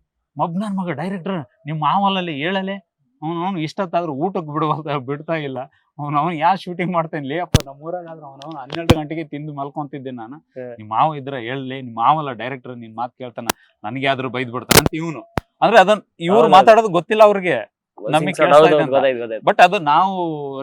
S2: ಮಗ ಡೈರೆಕ್ಟರ್ ನಿಮ್ ಮಾವಲಲ್ಲಿ ಹೇಳಲೆ? ಅವ್ನು ಅವ್ನು ಇಷ್ಟೊತ್ತಾದ್ರೂ ಊಟಕ್ಕೆ ಬಿಡುವ ಬಿಡ್ತಾ ಇಲ್ಲ. ಅವ್ನು ಅವ್ನು ಯಾ ಶೂಟಿಂಗ್ ಮಾಡ್ತೇನೆ? ಅಪ್ಪ ನಮ್ಮ ಊರಾಗಾದ್ರೆ ಅವನು ಹನ್ನೆರಡು ಗಂಟೆಗೆ ತಿಂದು ಮಲ್ಕೊಂತಿದ್ದೆ ನಾನು. ನಿಮ್ಮ ಮಾವ ಇದ್ರೆ ಹೇಳಲಿ ನಿಮ್ಮ ಮಾವಲ್ಲ ಡೈರೆಕ್ಟರ್ ನಿನ್ ಮಾತು ಕೇಳ್ತಾನ. ನನಗೆ ಆದ್ರೂ ಬೈದ್ ಬಿಡ್ತಾನ ಅಂತ ಇವನು. ಅಂದ್ರೆ ಅದನ್ನ ಇವ್ರು. ಮಾತಾಡೋದು ಗೊತ್ತಿಲ್ಲ ಅವ್ರಿಗೆ. ನಮಗೆ. ಬಟ್ ಅದು ನಾವು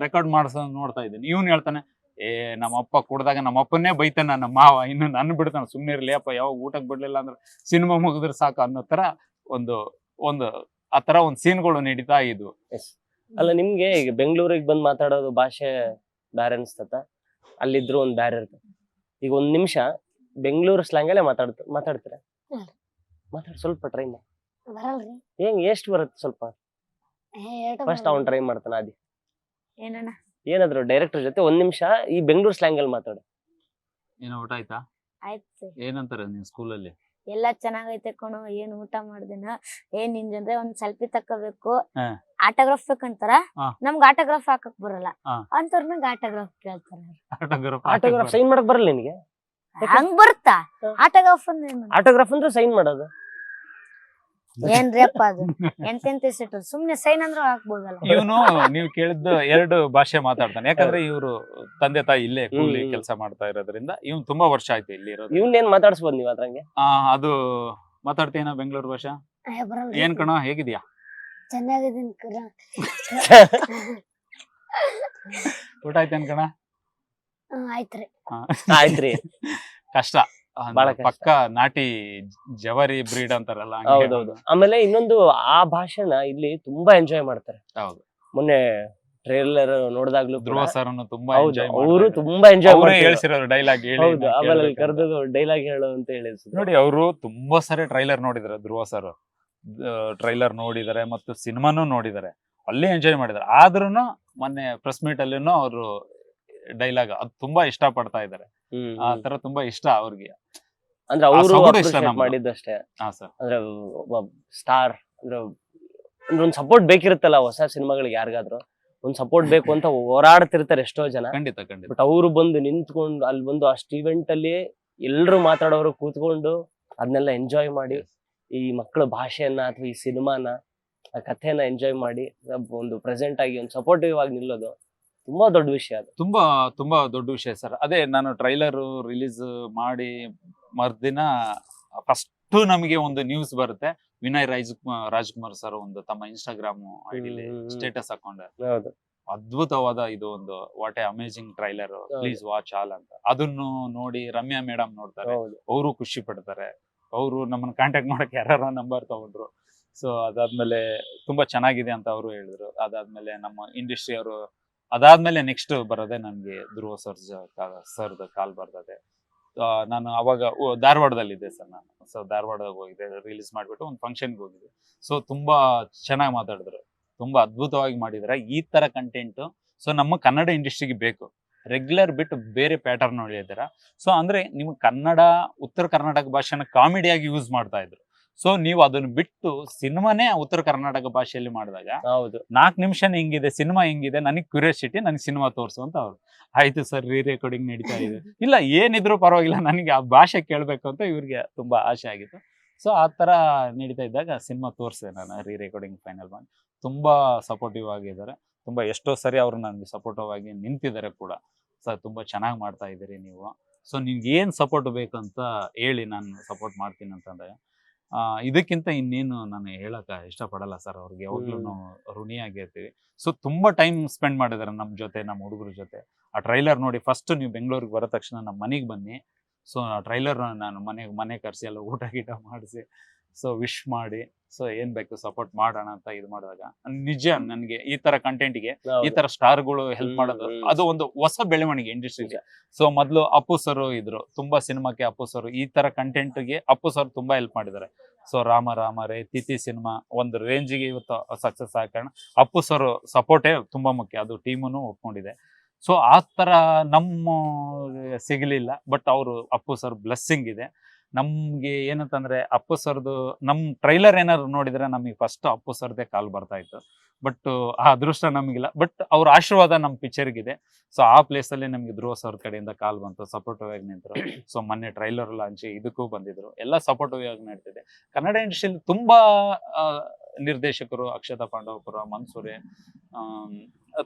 S2: ರೆಕಾರ್ಡ್ ಮಾಡಿಸ್ ನೋಡ್ತಾ ಇದ್ದೀನಿ. ಇವನು ಹೇಳ್ತಾನೆ ಏ ನಮ್ಮಪ್ಪ ಕುಡ್ದಾಗ ನಮ್ಮಪ್ಪನ್ನೇ ಬೈತಾನ ನಮ್ಮ ಮಾವ. ಇನ್ನು ನನ್ನ ಬಿಡ್ತಾನೆ. ಸುಮ್ಮನೆ ಇರಲಿ ಅಪ್ಪ ಯಾವಾಗ ಊಟಕ್ಕೆ ಬಿಡ್ಲಿಲ್ಲ ಅಂದ್ರೆ ಸಿನಿಮಾ ಮುಗಿದ್ರೆ ಸಾಕು ಅನ್ನೋ ತರ ಒಂದು ಒಂದು ಆ ತರ ಒಂದು ಸೀನ್ಗಳು ನಡೀತಾ ಇದ್ವು.
S1: ಅಲ್ಲ ನಿಮ್ಗೆ ಈಗ ಬೆಂಗಳೂರಿಗೆ ಬಂದ್ ಮಾತಾಡೋದು ಭಾಷೆ ಬ್ಯಾರೆ ಅನ್ಸ್ತತ ಅಲ್ಲಿದ್ರು ಒಂದ್ ಬ್ಯಾರೆ ಇರ್ತದೆ. ಈಗ ಒಂದ್ ನಿಮಿಷ ಬೆಂಗಳೂರು ಸ್ಲ್ಯಾಂಗ್ ಅಲ್ಲೇ ಮಾತಾಡ್ತ ಮಾತಾಡ್ತೀರ?
S4: ಹ್ಮ್.
S1: ಮಾತಾಡ್ ಸ್ವಲ್ಪ ಟ್ರೈ ಮಾಡಿ.
S4: ಬರಲ್ರಿ.
S1: ಹೆಂಗ್ ಎಷ್ಟ್ ಬರುತ್ತೆ ಸ್ವಲ್ಪ? ಫಸ್ಟ್ ಅವ್ನ್ ಟ್ರೈ ಮಾಡ್ತಾನ ಅದಿ
S3: ಏನಣ್ಣ?
S1: ಏನಾದ್ರು ಡೈರೆಕ್ಟರ್ ಜೊತೆ ಒಂದ್ ನಿಮಿಷ ಈ ಬೆಂಗಳೂರು ಸ್ಲ್ಯಾಂಗ್ ಅಲ್ಲಿ ಮಾತಾಡು.
S2: ಏನೋ ಊಟ ಆಯ್ತಾ?
S3: ಆಯ್ತು
S2: ಏನಂತಾರೆ ನೀನ್ ಸ್ಕೂಲಲ್ಲಿ
S3: ಎಲ್ಲಾ ಚೆನ್ನಾಗೈತೆ ಕಣೋ ಏನ್ ಊಟ ಮಾಡ್ದೇನ? ಏನ್ ನಿನ್ ಜೊತೆ ಒಂದ್ ಸೆಲ್ಫಿ ತಕ್ಕೋಬೇಕು?
S2: ಹಾ.
S3: ಆಟೋಗ್ರಾಫ್ ಬೇಕಂತಾರ. ನಮ್ಗ್ ಆಟೋಗ್ರಾಫ್ ಹಾಕಕ್ ಬರಲ್ಲ.
S2: ಅಂತವ್ರ
S3: ನಂಗೆ ಆಟೋಗ್ರಾಫ್ ಕೇಳ್ತಾರ.
S2: ಆಟೋಗ್ರಾಫ್
S1: ಆಟೋಗ್ರಾಫ್ ಸೈನ್ ಮಾಡಕ್ ಬರಲ್ಲ ನಿನಗೆ?
S3: ಹಂಗ್ ಬರುತ್ತಾ. ಆಟೋಗ್ರಾಫ್ ಅಂದ್ರೆ
S1: ಆಟೋಗ್ರಾಫ್ ಅಂದ್ರೆ ಸೈನ್ ಮಾಡೋದು.
S3: ಏನ್ರಿ ಅಪ್ಪ ಅದು? ಎಂತೆಂತ ಸಿಟ್ಟು ಸುಮ್ನೆ ಸೈನ್ ಅಂದ್ರೆ ಹಾಕ್ಬೋದಲ್ಲ
S2: ಇವನು ನೀವು ಕೇಳಿದ್ದು ಎರಡು ಭಾಷೆ ಮಾತಾಡ್ತಾನೆ. ಯಾಕಂದ್ರೆ ಇವರು ತಂದೆ ತಾಯಿ ಇಲ್ಲೇ ಕೂಲಿ. ಕೆಲಸ ಮಾಡ್ತಾ ಇರೋದ್ರಿಂದ ಇವ್ನು ತುಂಬಾ ವರ್ಷ ಆಯ್ತು ಇಲ್ಲಿ ಇರೋದು.
S1: ಇವ್ನ ಏನ್ ಮಾತಾಡ್ಸ್ಬೋದು ನೀವ್ ಅದ್ರಂಗೆ?
S2: ಆ, ಅದು ಮಾತಾಡ್ತೀನ ಬೆಂಗಳೂರು ಭಾಷೆ?
S4: ಏ,
S2: ಏನ್ ಕಣ ಹೇಗಿದ್ಯಾ?
S4: ಚೆನ್ನಾಗಿದ್ದೀನಿ
S2: ಊಟ ಆಯ್ತೇನ್ ಕಣ?
S4: ಹ್ಮ್, ಆಯ್ತ್ರಿ.
S1: ಆಯ್ತ್ರಿ.
S2: ಕಷ್ಟ.
S1: ಕಷ್ಟ.
S2: ಪಕ್ಕ ನಾಟಿ ಜವರಿ ಬ್ರೀಡ್ ಅಂತಾರಲ್ಲ ಹಂಗೆ
S1: ಹೌದೌದು. ಆಮೇಲೆ ಇನ್ನೊಂದು ಆ ಭಾಷೆನ ಇಲ್ಲಿ ತುಂಬಾ ಎಂಜಾಯ್ ಮಾಡ್ತಾರೆ.
S2: ಹೌದು.
S1: ಮೊನ್ನೆ ಟ್ರೇಲರ್ ನೋಡಿದಾಗ್ಲೂ
S2: ಧ್ರುವ ಸರ್ ತುಂಬಾ
S1: ಹೌದು ಅವರು ತುಂಬಾ ಎಂಜಾಯ್
S2: ಅವರೇ
S1: ಮಾಡ್ತಾರೆ
S2: ಹೇಳ್ಸಿರೋರು ಡೈಲಾಗ್ ಹೇಳಿ
S1: ಹೌದು ಆಮೇಲೆ ಅಲ್ಲಿ. ಕರೆದು ಡೈಲಾಗ್ ಹೇಳು ಅಂತ ಹೇಳಿದ್ರು
S2: ನೋಡಿ ಅವರು ತುಂಬಾ ಸರಿ ಟ್ರೈಲರ್ ನೋಡಿದಾರೆ ಧ್ರುವ ಸರ್. ಟ್ರೈಲರ್ ನೋಡಿದಾರೆ ಮತ್ತು ಸಿನಿಮಾನು ನೋಡಿದಾರೆ. ಅಲ್ಲಿ ಎಂಜಾಯ್ ಮಾಡಿದಾರೆ. ಆದ್ರೂನು ಮೊನ್ನೆ ಪ್ರೆಸ್ ಮೀಟ್ ಅಲ್ಲಿನೂ ಅವರು ಡೈಲಾಗ್ ಅದು ತುಂಬಾ ಇಷ್ಟ ಪಡ್ತಾ ಇದಾರೆ
S1: ಹ್ಮ್,
S2: ಆ ತರ ತುಂಬಾ ಇಷ್ಟ ಅವ್ರಿಗೆ.
S1: ಅಂದ್ರೆ ಅವರು. ಮಾಡಿದ್ದಷ್ಟೇ.
S2: ಹಾ ಸರ್
S1: ಅಂದ್ರೆ ಒಬ್ಬ ಸ್ಟಾರ್ ಅಂದ್ರೆ ಅಂದ್ರೆ ಒಂದ್ ಸಪೋರ್ಟ್ ಬೇಕಿರುತ್ತಲ್ಲ ಹೊಸ ಸಿನಿಮಾಗಳಿಗೆ ಯಾರಿಗಾದ್ರು. ಒಂದ್ ಸಪೋರ್ಟ್ ಬೇಕು ಅಂತ ಹೋರಾಡ್ತಿರ್ತಾರೆ ಎಷ್ಟೋ ಜನ.
S2: ಖಂಡಿತ ಖಂಡಿತ.
S1: ಬಟ್ ಅವರು ಬಂದು ನಿಂತ್ಕೊಂಡು ಅಲ್ಲಿ ಬಂದು ಅಷ್ಟು ಇವೆಂಟ್ ಅಲ್ಲಿ ಎಲ್ರು ಮಾತಾಡೋರು ಕೂತ್ಕೊಂಡು ಅದನ್ನೆಲ್ಲ ಎಂಜಾಯ್ ಮಾಡಿ ಈ ಮಕ್ಕಳ ಭಾಷೆಯನ್ನ ಅಥವಾ ಈ ಸಿನಿಮಾನ ಆ ಕಥೆನ ಎಂಜಾಯ್ ಮಾಡಿ ಒಂದು ಪ್ರೆಸೆಂಟ್ ಆಗಿ ಒಂದು ಸಪೋರ್ಟಿವ್ ಆಗಿ ನಿಲ್ಲೋದು. ತುಂಬಾ ದೊಡ್ಡ ವಿಷಯ ಅದು.
S2: ತುಂಬಾ ತುಂಬಾ ದೊಡ್ಡ ವಿಷಯ ಸರ್. ಅದೇ ನಾನು ಟ್ರೈಲರ್ ರಿಲೀಸ್ ಮಾಡಿ ಮರುದಿನ ಫಸ್ಟ್ ನಮಗೆ ಒಂದು ನ್ಯೂಸ್ ಬರುತ್ತೆ. ವಿನಯ್ ರಾಜ್ ರಾಜ್ಕುಮಾರ್ ಸರ್ ಒಂದು ತಮ್ಮ ಇನ್ಸ್ಟಾಗ್ರಾಮ್ ಐಡಿಲಿ. ಸ್ಟೇಟಸ್ ಹಾಕೊಂಡೆ
S1: ಹೌದು.
S2: ಅದ್ಭುತವಾದ ಇದು ಒಂದು what a amazing trailer please watch all ಅಂತ. ಅದನ್ನು ನೋಡಿ ರಮ್ಯಾ ಮೇಡಮ್ ನೋಡ್ತಾರೆ. ಅವರು ಖುಷಿ ಪಡ್ತಾರೆ. ಅವರು ನಮ್ಮನ್ನ ಕಾಂಟ್ಯಾಕ್ಟ್ ಮಾಡಕ್ ಯಾರು ನಂಬರ್ ತಗೊಂಡ್ರು. ಸೊ ಅದಾದ್ಮೇಲೆ ತುಂಬಾ ಚೆನ್ನಾಗಿದೆ ಅಂತ ಅವರು ಹೇಳಿದ್ರು. ಅದಾದ್ಮೇಲೆ ನಮ್ಮ ಇಂಡಸ್ಟ್ರಿ ಅವರು ಅದಾದ್ಮೇಲೆ ನೆಕ್ಸ್ಟ್ ಬರೋದೇ ನನ್ಗೆ ಧ್ರುವ ಸರ್ ಸರ್ದ ಕಾಲ್ ಬರ್ತದೆ ನಾನು ಅವಾಗ ಧಾರವಾಡದಲ್ಲಿದ್ದೆ ಸರ್ ನಾನು. ಸೊ ಧಾರವಾಡದಾಗ ಹೋಗಿದ್ದೆ ರಿಲೀಸ್ ಮಾಡ್ಬಿಟ್ಟು ಒಂದು ಫಂಕ್ಷನ್ಗೆ ಹೋಗಿದ್ದೆ. ಸೊ ತುಂಬಾ ಚೆನ್ನಾಗಿ ಮಾತಾಡಿದ್ರು. ತುಂಬಾ ಅದ್ಭುತವಾಗಿ ಮಾಡಿದ್ರೆ. ಈ ತರ ಕಂಟೆಂಟ್ ಸೊ ನಮ್ಮ ಕನ್ನಡ ಇಂಡಸ್ಟ್ರಿಗೆ ಬೇಕು. ರೆಗ್ಯುಲರ್ ಬಿಟ್ಟು ಬೇರೆ ಪ್ಯಾಟರ್ನ್ ಹೇಳಿದ್ದೀರಾ ಸೊ ಅಂದ್ರೆ ನಿಮ್ಮ ಕನ್ನಡ, ಉತ್ತರ ಕರ್ನಾಟಕ ಭಾಷೆನ ಕಾಮಿಡಿಯಾಗಿ ಯೂಸ್ ಮಾಡ್ತಾ ಇದ್ರು. ಸೊ ನೀವು ಅದನ್ನ ಬಿಟ್ಟು ಸಿನಿಮಾನೇ ಉತ್ತರ ಕರ್ನಾಟಕ ಭಾಷೆಯಲ್ಲಿ ಮಾಡಿದಾಗ
S1: ಹೌದು.
S2: ನಾಲ್ಕು ನಿಮಿಷ ಹಿಂಗಿದೆ ಸಿನಿಮಾ ಹೆಂಗಿದೆ ನನಗೆ ಕ್ಯೂರಿಯಾಸಿಟಿ ನನಗೆ ಸಿನಿಮಾ ತೋರಿಸು ಅಂತ ಅವ್ರು. ಆಯ್ತು ಸರ್ ರೀ ರೆಕಾರ್ಡಿಂಗ್ ನಡೀತಾ ಇದೆ. [LAUGHS] ಇಲ್ಲ ಏನಿದ್ರು ಪರವಾಗಿಲ್ಲ ನನಗೆ ಆ ಭಾಷೆ ಕೇಳಬೇಕು ಅಂತ ಇವ್ರಿಗೆ ತುಂಬಾ ಆಸೆ ಆಗಿತ್ತು. ಸೊ ಆ ಥರ ನಡೀತಾ ಇದ್ದಾಗ ಸಿನಿಮಾ ತೋರಿಸಿದೆ ನಾನು ರೀ ರೆಕಾರ್ಡಿಂಗ್ ಫೈನಲ್ ಮಾಡಿ. ತುಂಬಾ ಸಪೋರ್ಟಿವ್ ಆಗಿದ್ದಾರೆ. ತುಂಬಾ ಎಷ್ಟೋ ಸರಿ ಅವರು ನನಗೆ ಸಪೋರ್ಟಿವ್ ಆಗಿ ನಿಂತಿದ್ದಾರೆ ಕೂಡ. ಸರ್ ತುಂಬಾ ಚೆನ್ನಾಗಿ ಮಾಡ್ತಾ ಇದ್ದೀರಿ ನೀವು. ಸೊ ನಿಮ್ಗೆ ಏನು ಸಪೋರ್ಟ್ ಬೇಕಂತ ಹೇಳಿ ನಾನು ಸಪೋರ್ಟ್ ಮಾಡ್ತೀನಿ ಅಂತಂದಾಗ ಇದಕ್ಕಿಂತ ಇನ್ನೇನು ನಾನು ಹೇಳಕ್ ಇಷ್ಟಪಡಲ್ಲ ಸರ್ ಅವ್ರಿಗೆ. ಯಾವಾಗ್ಲೂ. ನಾವು ಋಣಿಯಾಗಿರ್ತೀವಿ ಸೊ ತುಂಬಾ ಟೈಮ್ ಸ್ಪೆಂಡ್ ಮಾಡಿದ್ದಾರೆ ನಮ್ಮ ಜೊತೆ ನಮ್ಮ ಹುಡುಗರ ಜೊತೆ. ಆ ಟ್ರೈಲರ್ ನೋಡಿ ಫಸ್ಟ್ ನೀವು ಬೆಂಗಳೂರಿಗೆ ಬರೋ ತಕ್ಷಣ ನಮ್ಮ ಮನೆಗೆ ಬನ್ನಿ. ಸೊ ಆ ಟ್ರೈಲರ್ ನಾನು ಮನೆಗೆ ಮನೆ ಕರೆಸಿ ಎಲ್ಲ ಊಟ ಗೀಟ ಮಾಡಿಸಿ. ಸೊ ವಿಶ್ ಮಾಡಿ ಸೊ ಏನ್ ಬೇಕು ಸಪೋರ್ಟ್ ಮಾಡೋಣ ಅಂತ ಇದು ಮಾಡಿದಾಗ ನಿಜ ನನಗೆ ಈ ತರ ಕಂಟೆಂಟ್ಗೆ ಈ ತರ ಸ್ಟಾರ್ಗಳು ಹೆಲ್ಪ್ ಮಾಡೋದು ಅದು ಒಂದು ಹೊಸ ಬೆಳವಣಿಗೆ ಇಂಡಸ್ಟ್ರಿಗೆ ಸೊ ಮೊದಲು ಅಪ್ಪು ಸರ್ ಇದ್ರು ತುಂಬಾ ಸಿನಿಮಾಕ್ಕೆ ಅಪ್ಪು ಸರ್ ಈ ತರ ಕಂಟೆಂಟ್ಗೆ ಅಪ್ಪು ಸರ್ ತುಂಬಾ ಹೆಲ್ಪ್ ಮಾಡಿದ್ದಾರೆ. ಸೊ ರಾಮ ರಾಮ ರೇ ತಿಥಿ ಸಿನಿಮಾ ಒಂದು ರೇಂಜಿಗೆ ಇವತ್ತು ಸಕ್ಸಸ್ ಆಗ ಕಾರಣ ಅಪ್ಪು ಸರ್ ಸಪೋರ್ಟೇ ತುಂಬಾ ಮುಖ್ಯ ಅದು ಟೀಮನ್ನು ಒಪ್ಕೊಂಡಿದೆ. ಸೊ ಆ ತರ ನಮ್ಮ ಸಿಗಲಿಲ್ಲ ಬಟ್ ಅವರು ಅಪ್ಪು ಸರ್ ಬ್ಲೆಸ್ಸಿಂಗ್ ಇದೆ. ನಮ್ಗೆ ಏನಂತಂದ್ರೆ ಅಪ್ಪು ಸರ್ದು ನಮ್ ಟ್ರೈಲರ್ ಏನಾದ್ರು ನೋಡಿದ್ರೆ ನಮಗೆ ಫಸ್ಟ್ ಅಪ್ಪು ಸರ್ದೇ ಕಾಲ್ ಬರ್ತಾ ಇತ್ತು. ಬಟ್ ಆ ಅದೃಷ್ಟ ನಮಗಿಲ್ಲ. ಬಟ್ ಅವ್ರ ಆಶೀರ್ವಾದ ನಮ್ಮ ಪಿಕ್ಚರ್ಗಿದೆ ಸೊ ಆ ಪ್ಲೇಸ್ ಅಲ್ಲಿ ನಮ್ಗೆ ಧ್ರುವ ಸರ್ ಕಡೆಯಿಂದ ಕಾಲ್ ಬಂತು. ಸಪೋರ್ಟಿವ್ ಆಗಿ ನಿಂತರು. ಸೊ ಮೊನ್ನೆ ಟ್ರೈಲರ್ ಲಾಂಚ್ ಇದಕ್ಕೂ ಬಂದಿದ್ರು. ಎಲ್ಲ ಸಪೋರ್ಟಿವ್ ಆಗಿ ನಡೀತಿದೆ ಕನ್ನಡ ಇಂಡಸ್ಟ್ರಿಯಲ್ಲಿ ತುಂಬಾ ನಿರ್ದೇಶಕರು ಅಕ್ಷತಾ ಪಾಂಡವಪುರ ಮನ್ಸೂರೆ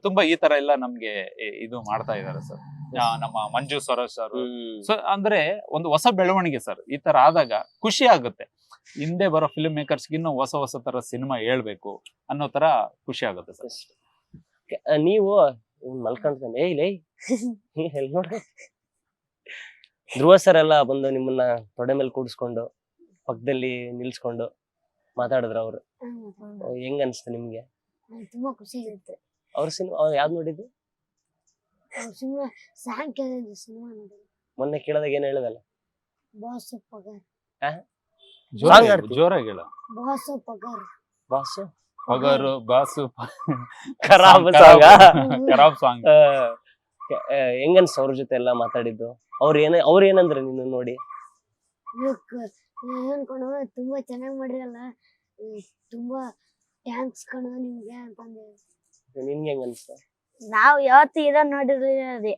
S2: ತುಂಬಾ ಈ ತರ ಎಲ್ಲ ನಮ್ಗೆ ಇದು ಮಾಡ್ತಾ ಇದ್ದಾರೆ ಸರ್. ನಮ್ಮ ಮಂಜು ಸ್ವರಾಜ್ ಸರ್. ಸೊ ಅಂದ್ರೆ ಒಂದು ಹೊಸ ಬೆಳವಣಿಗೆ ಸರ್. ಈ ತರ ಆದಾಗ ಖುಷಿ ಆಗುತ್ತೆ. ಹಿಂದೆ ಬರೋ ಫಿಲ್ಮ್ ಮೇಕರ್ಸ್ ಇನ್ನೂ ಹೊಸ ಹೊಸ ತರ ಸಿನಿಮಾ ಹೇಳ್ಬೇಕು ಅನ್ನೋ ತರ ಖುಷಿ ಆಗುತ್ತೆ ಸರ್.
S1: ನೀವು ಮಲ್ಕೊಂಡ್ತಾನೆ [LAUGHS] ನೋಡ್ರಿ ಧ್ರುವ ಸರ್ ಎಲ್ಲ ಬಂದು ನಿಮ್ಮನ್ನ ತೊಡೆ ಮೇಲೆ ಕೂಡಿಸ್ಕೊಂಡು ಪಕ್ಕದಲ್ಲಿ ನಿಲ್ಸ್ಕೊಂಡು ಮಾತಾಡಿದ್ರ ಅವ್ರು. ಹೆಂಗ್ ಅನ್ಸ್ತು ನಿಮ್ಗೆ?
S4: ತುಂಬಾ ಖುಷಿ ಆಗುತ್ತೆ
S1: ಅವ್ರ ಸಿನಿಮಾ ಯಾವ್ದು ನೋಡಿದ್ದು?
S4: ಅವ್ರ ಸಿನಿಮಾ ಸಾಂಗ್ ಸಿನಿಮಾ
S1: ಮೊನ್ನೆ ಕೇಳಿದಾಗ ಏನ್ ಹೇಳದಲ್ಲ?
S4: ಬಾಸ್ ಪಗಾರ್.
S2: ಜೋರಾಗಿ
S1: ಆಡ್ತಿ?
S2: ಜೋರಾಗಿ ಹೇಳು.
S4: ಬಾಸ್ ಪಗಾರ್.
S1: ಬಾಸು
S2: ಪಗರು ಬಾಸು
S1: ಖರಾಬ್
S2: ಖರಾಬ್
S1: song ಆ?
S2: ಖರಾಬ್ ಸಾಂಗ್.
S1: ಆ, ಕೆ- ಆ, ಹೆಂಗನ್ಸ್ತು ಅವ್ರ ಜೊತೆ ಎಲ್ಲ ಮಾತಾಡಿದ್ದು? ಅವ್ರ ಏನ ಅವ್ರ ಏನಂದ್ರೆ ನಿನ್ನ ನೋಡಿ?
S4: ಏನ್ ಕಣ ತುಂಬಾ ಚೆನ್ನಾಗಿ ಮಾಡಿರಲ್ಲ ತುಂಬಾ ಥ್ಯಾಂಕ್ಸ್ ಕಣ ನಿಮ್ಗೆ ಅಂತಂದೆ.
S1: ನಿನ್ಗೆ ಹೆಂಗ ಅನ್ಸ್ತು?
S3: ನಾವ್ ಯಾವತ್ತು ಹೀರೋ ನೋಡಿರ್ಲಿಲ್ಲ ರೀ.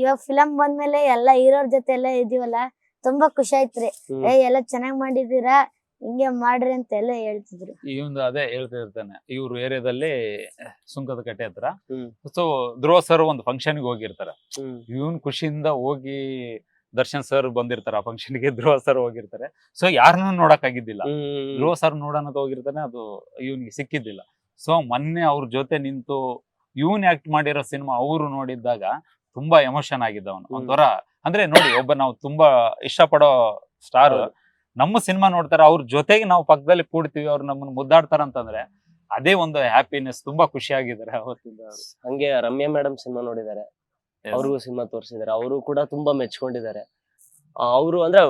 S3: ಇವಾಗ ಫಿಲಂ ಬಂದ್ಮೇಲೆ ಎಲ್ಲಾ ಹೀರೋರ್ ಜೊತೆ ಎಲ್ಲ ಇದೀವಲ್ಲ ತುಂಬಾ ಖುಷಿ ಆಯ್ತ್ರಿ. ಏ ಎಲ್ಲ ಚೆನ್ನಾಗ್ ಮಾಡಿದೀರಾ ಹಿಂಗೆ ಮಾಡ್ರಿ ಅಂತ ಎಲ್ಲ ಹೇಳ್ತಿದ್ರು.
S2: ಈ ಒಂದು ಅದೇ ಹೇಳ್ತಾ ಇರ್ತಾನೆ. ಇವ್ರ ಏರಿಯಾದಲ್ಲಿ ಸುಂಕದ ಕಟ್ಟೆ ಹತ್ರ. ಸೊ ಧ್ರುವ ಸರ್ ಒಂದು ಫಂಕ್ಷನ್ಗೆ ಹೋಗಿರ್ತಾರೆ. ಇವನ್ ಖುಷಿಯಿಂದ ಹೋಗಿ ದರ್ಶನ್ ಸರ್ ಬಂದಿರ್ತಾರೆ ಆ ಫಂಕ್ಷನ್ಗೆ ಧ್ರುವ ಸರ್ ಹೋಗಿರ್ತಾರೆ ಸೊ ಯಾರನ್ನೂ ನೋಡಕ್ ಆಗಿದ್ದಿಲ್ಲ. ಧ್ರುವ ಸರ್ ನೋಡೋಣ ಹೋಗಿರ್ತಾನೆ ಅದು ಇವನ್ಗೆ ಸಿಕ್ಕಿದ್ದಿಲ್ಲ ಸೊ ಮೊನ್ನೆ ಅವ್ರ ಜೊತೆ ನಿಂತು ಇವನ್ ಆಕ್ಟ್ ಮಾಡಿರೋ ಸಿನಿಮಾ ಅವರು ನೋಡಿದ್ದಾಗ ತುಂಬಾ ಎಮೋಷನ್ ಆಗಿದ್ದ ಅವನು. ಒಂಥರ ಅಂದ್ರೆ ನೋಡಿ ಒಬ್ಬ ನಾವು ತುಂಬಾ ಇಷ್ಟಪಡೋ ಸ್ಟಾರ್ ನಮ್ಮ ಸಿನಿಮಾ ನೋಡ್ತಾರೆ ಅವ್ರ ಜೊತೆಗೆ ನಾವು ಪಕ್ಕದಲ್ಲಿ ಕೂಡ್ತೀವಿ ಅವ್ರು ನಮ್ಮನ್ನ ಮುದ್ದಾಡ್ತಾರ ಅಂತಂದ್ರೆ ಅದೇ ಒಂದು ಹ್ಯಾಪಿನೆಸ್ ತುಂಬಾ ಖುಷಿಯಾಗಿದ್ದಾರೆ ಅವತ್ತಿಂದ ಅವ್ರು.
S1: ಹಂಗೆ ರಮ್ಯಾ ಮೇಡಮ್ ಸಿನಿಮಾ ನೋಡಿದ್ದಾರೆ. ಅವ್ರಿಗೂ ಸಿನಿಮಾ ತೋರಿಸಿದ್ದಾರೆ ಅವರು ಕೂಡ ತುಂಬಾ ಮೆಚ್ಕೊಂಡಿದ್ದಾರೆ ಅವರು ಅಂದ್ರೆ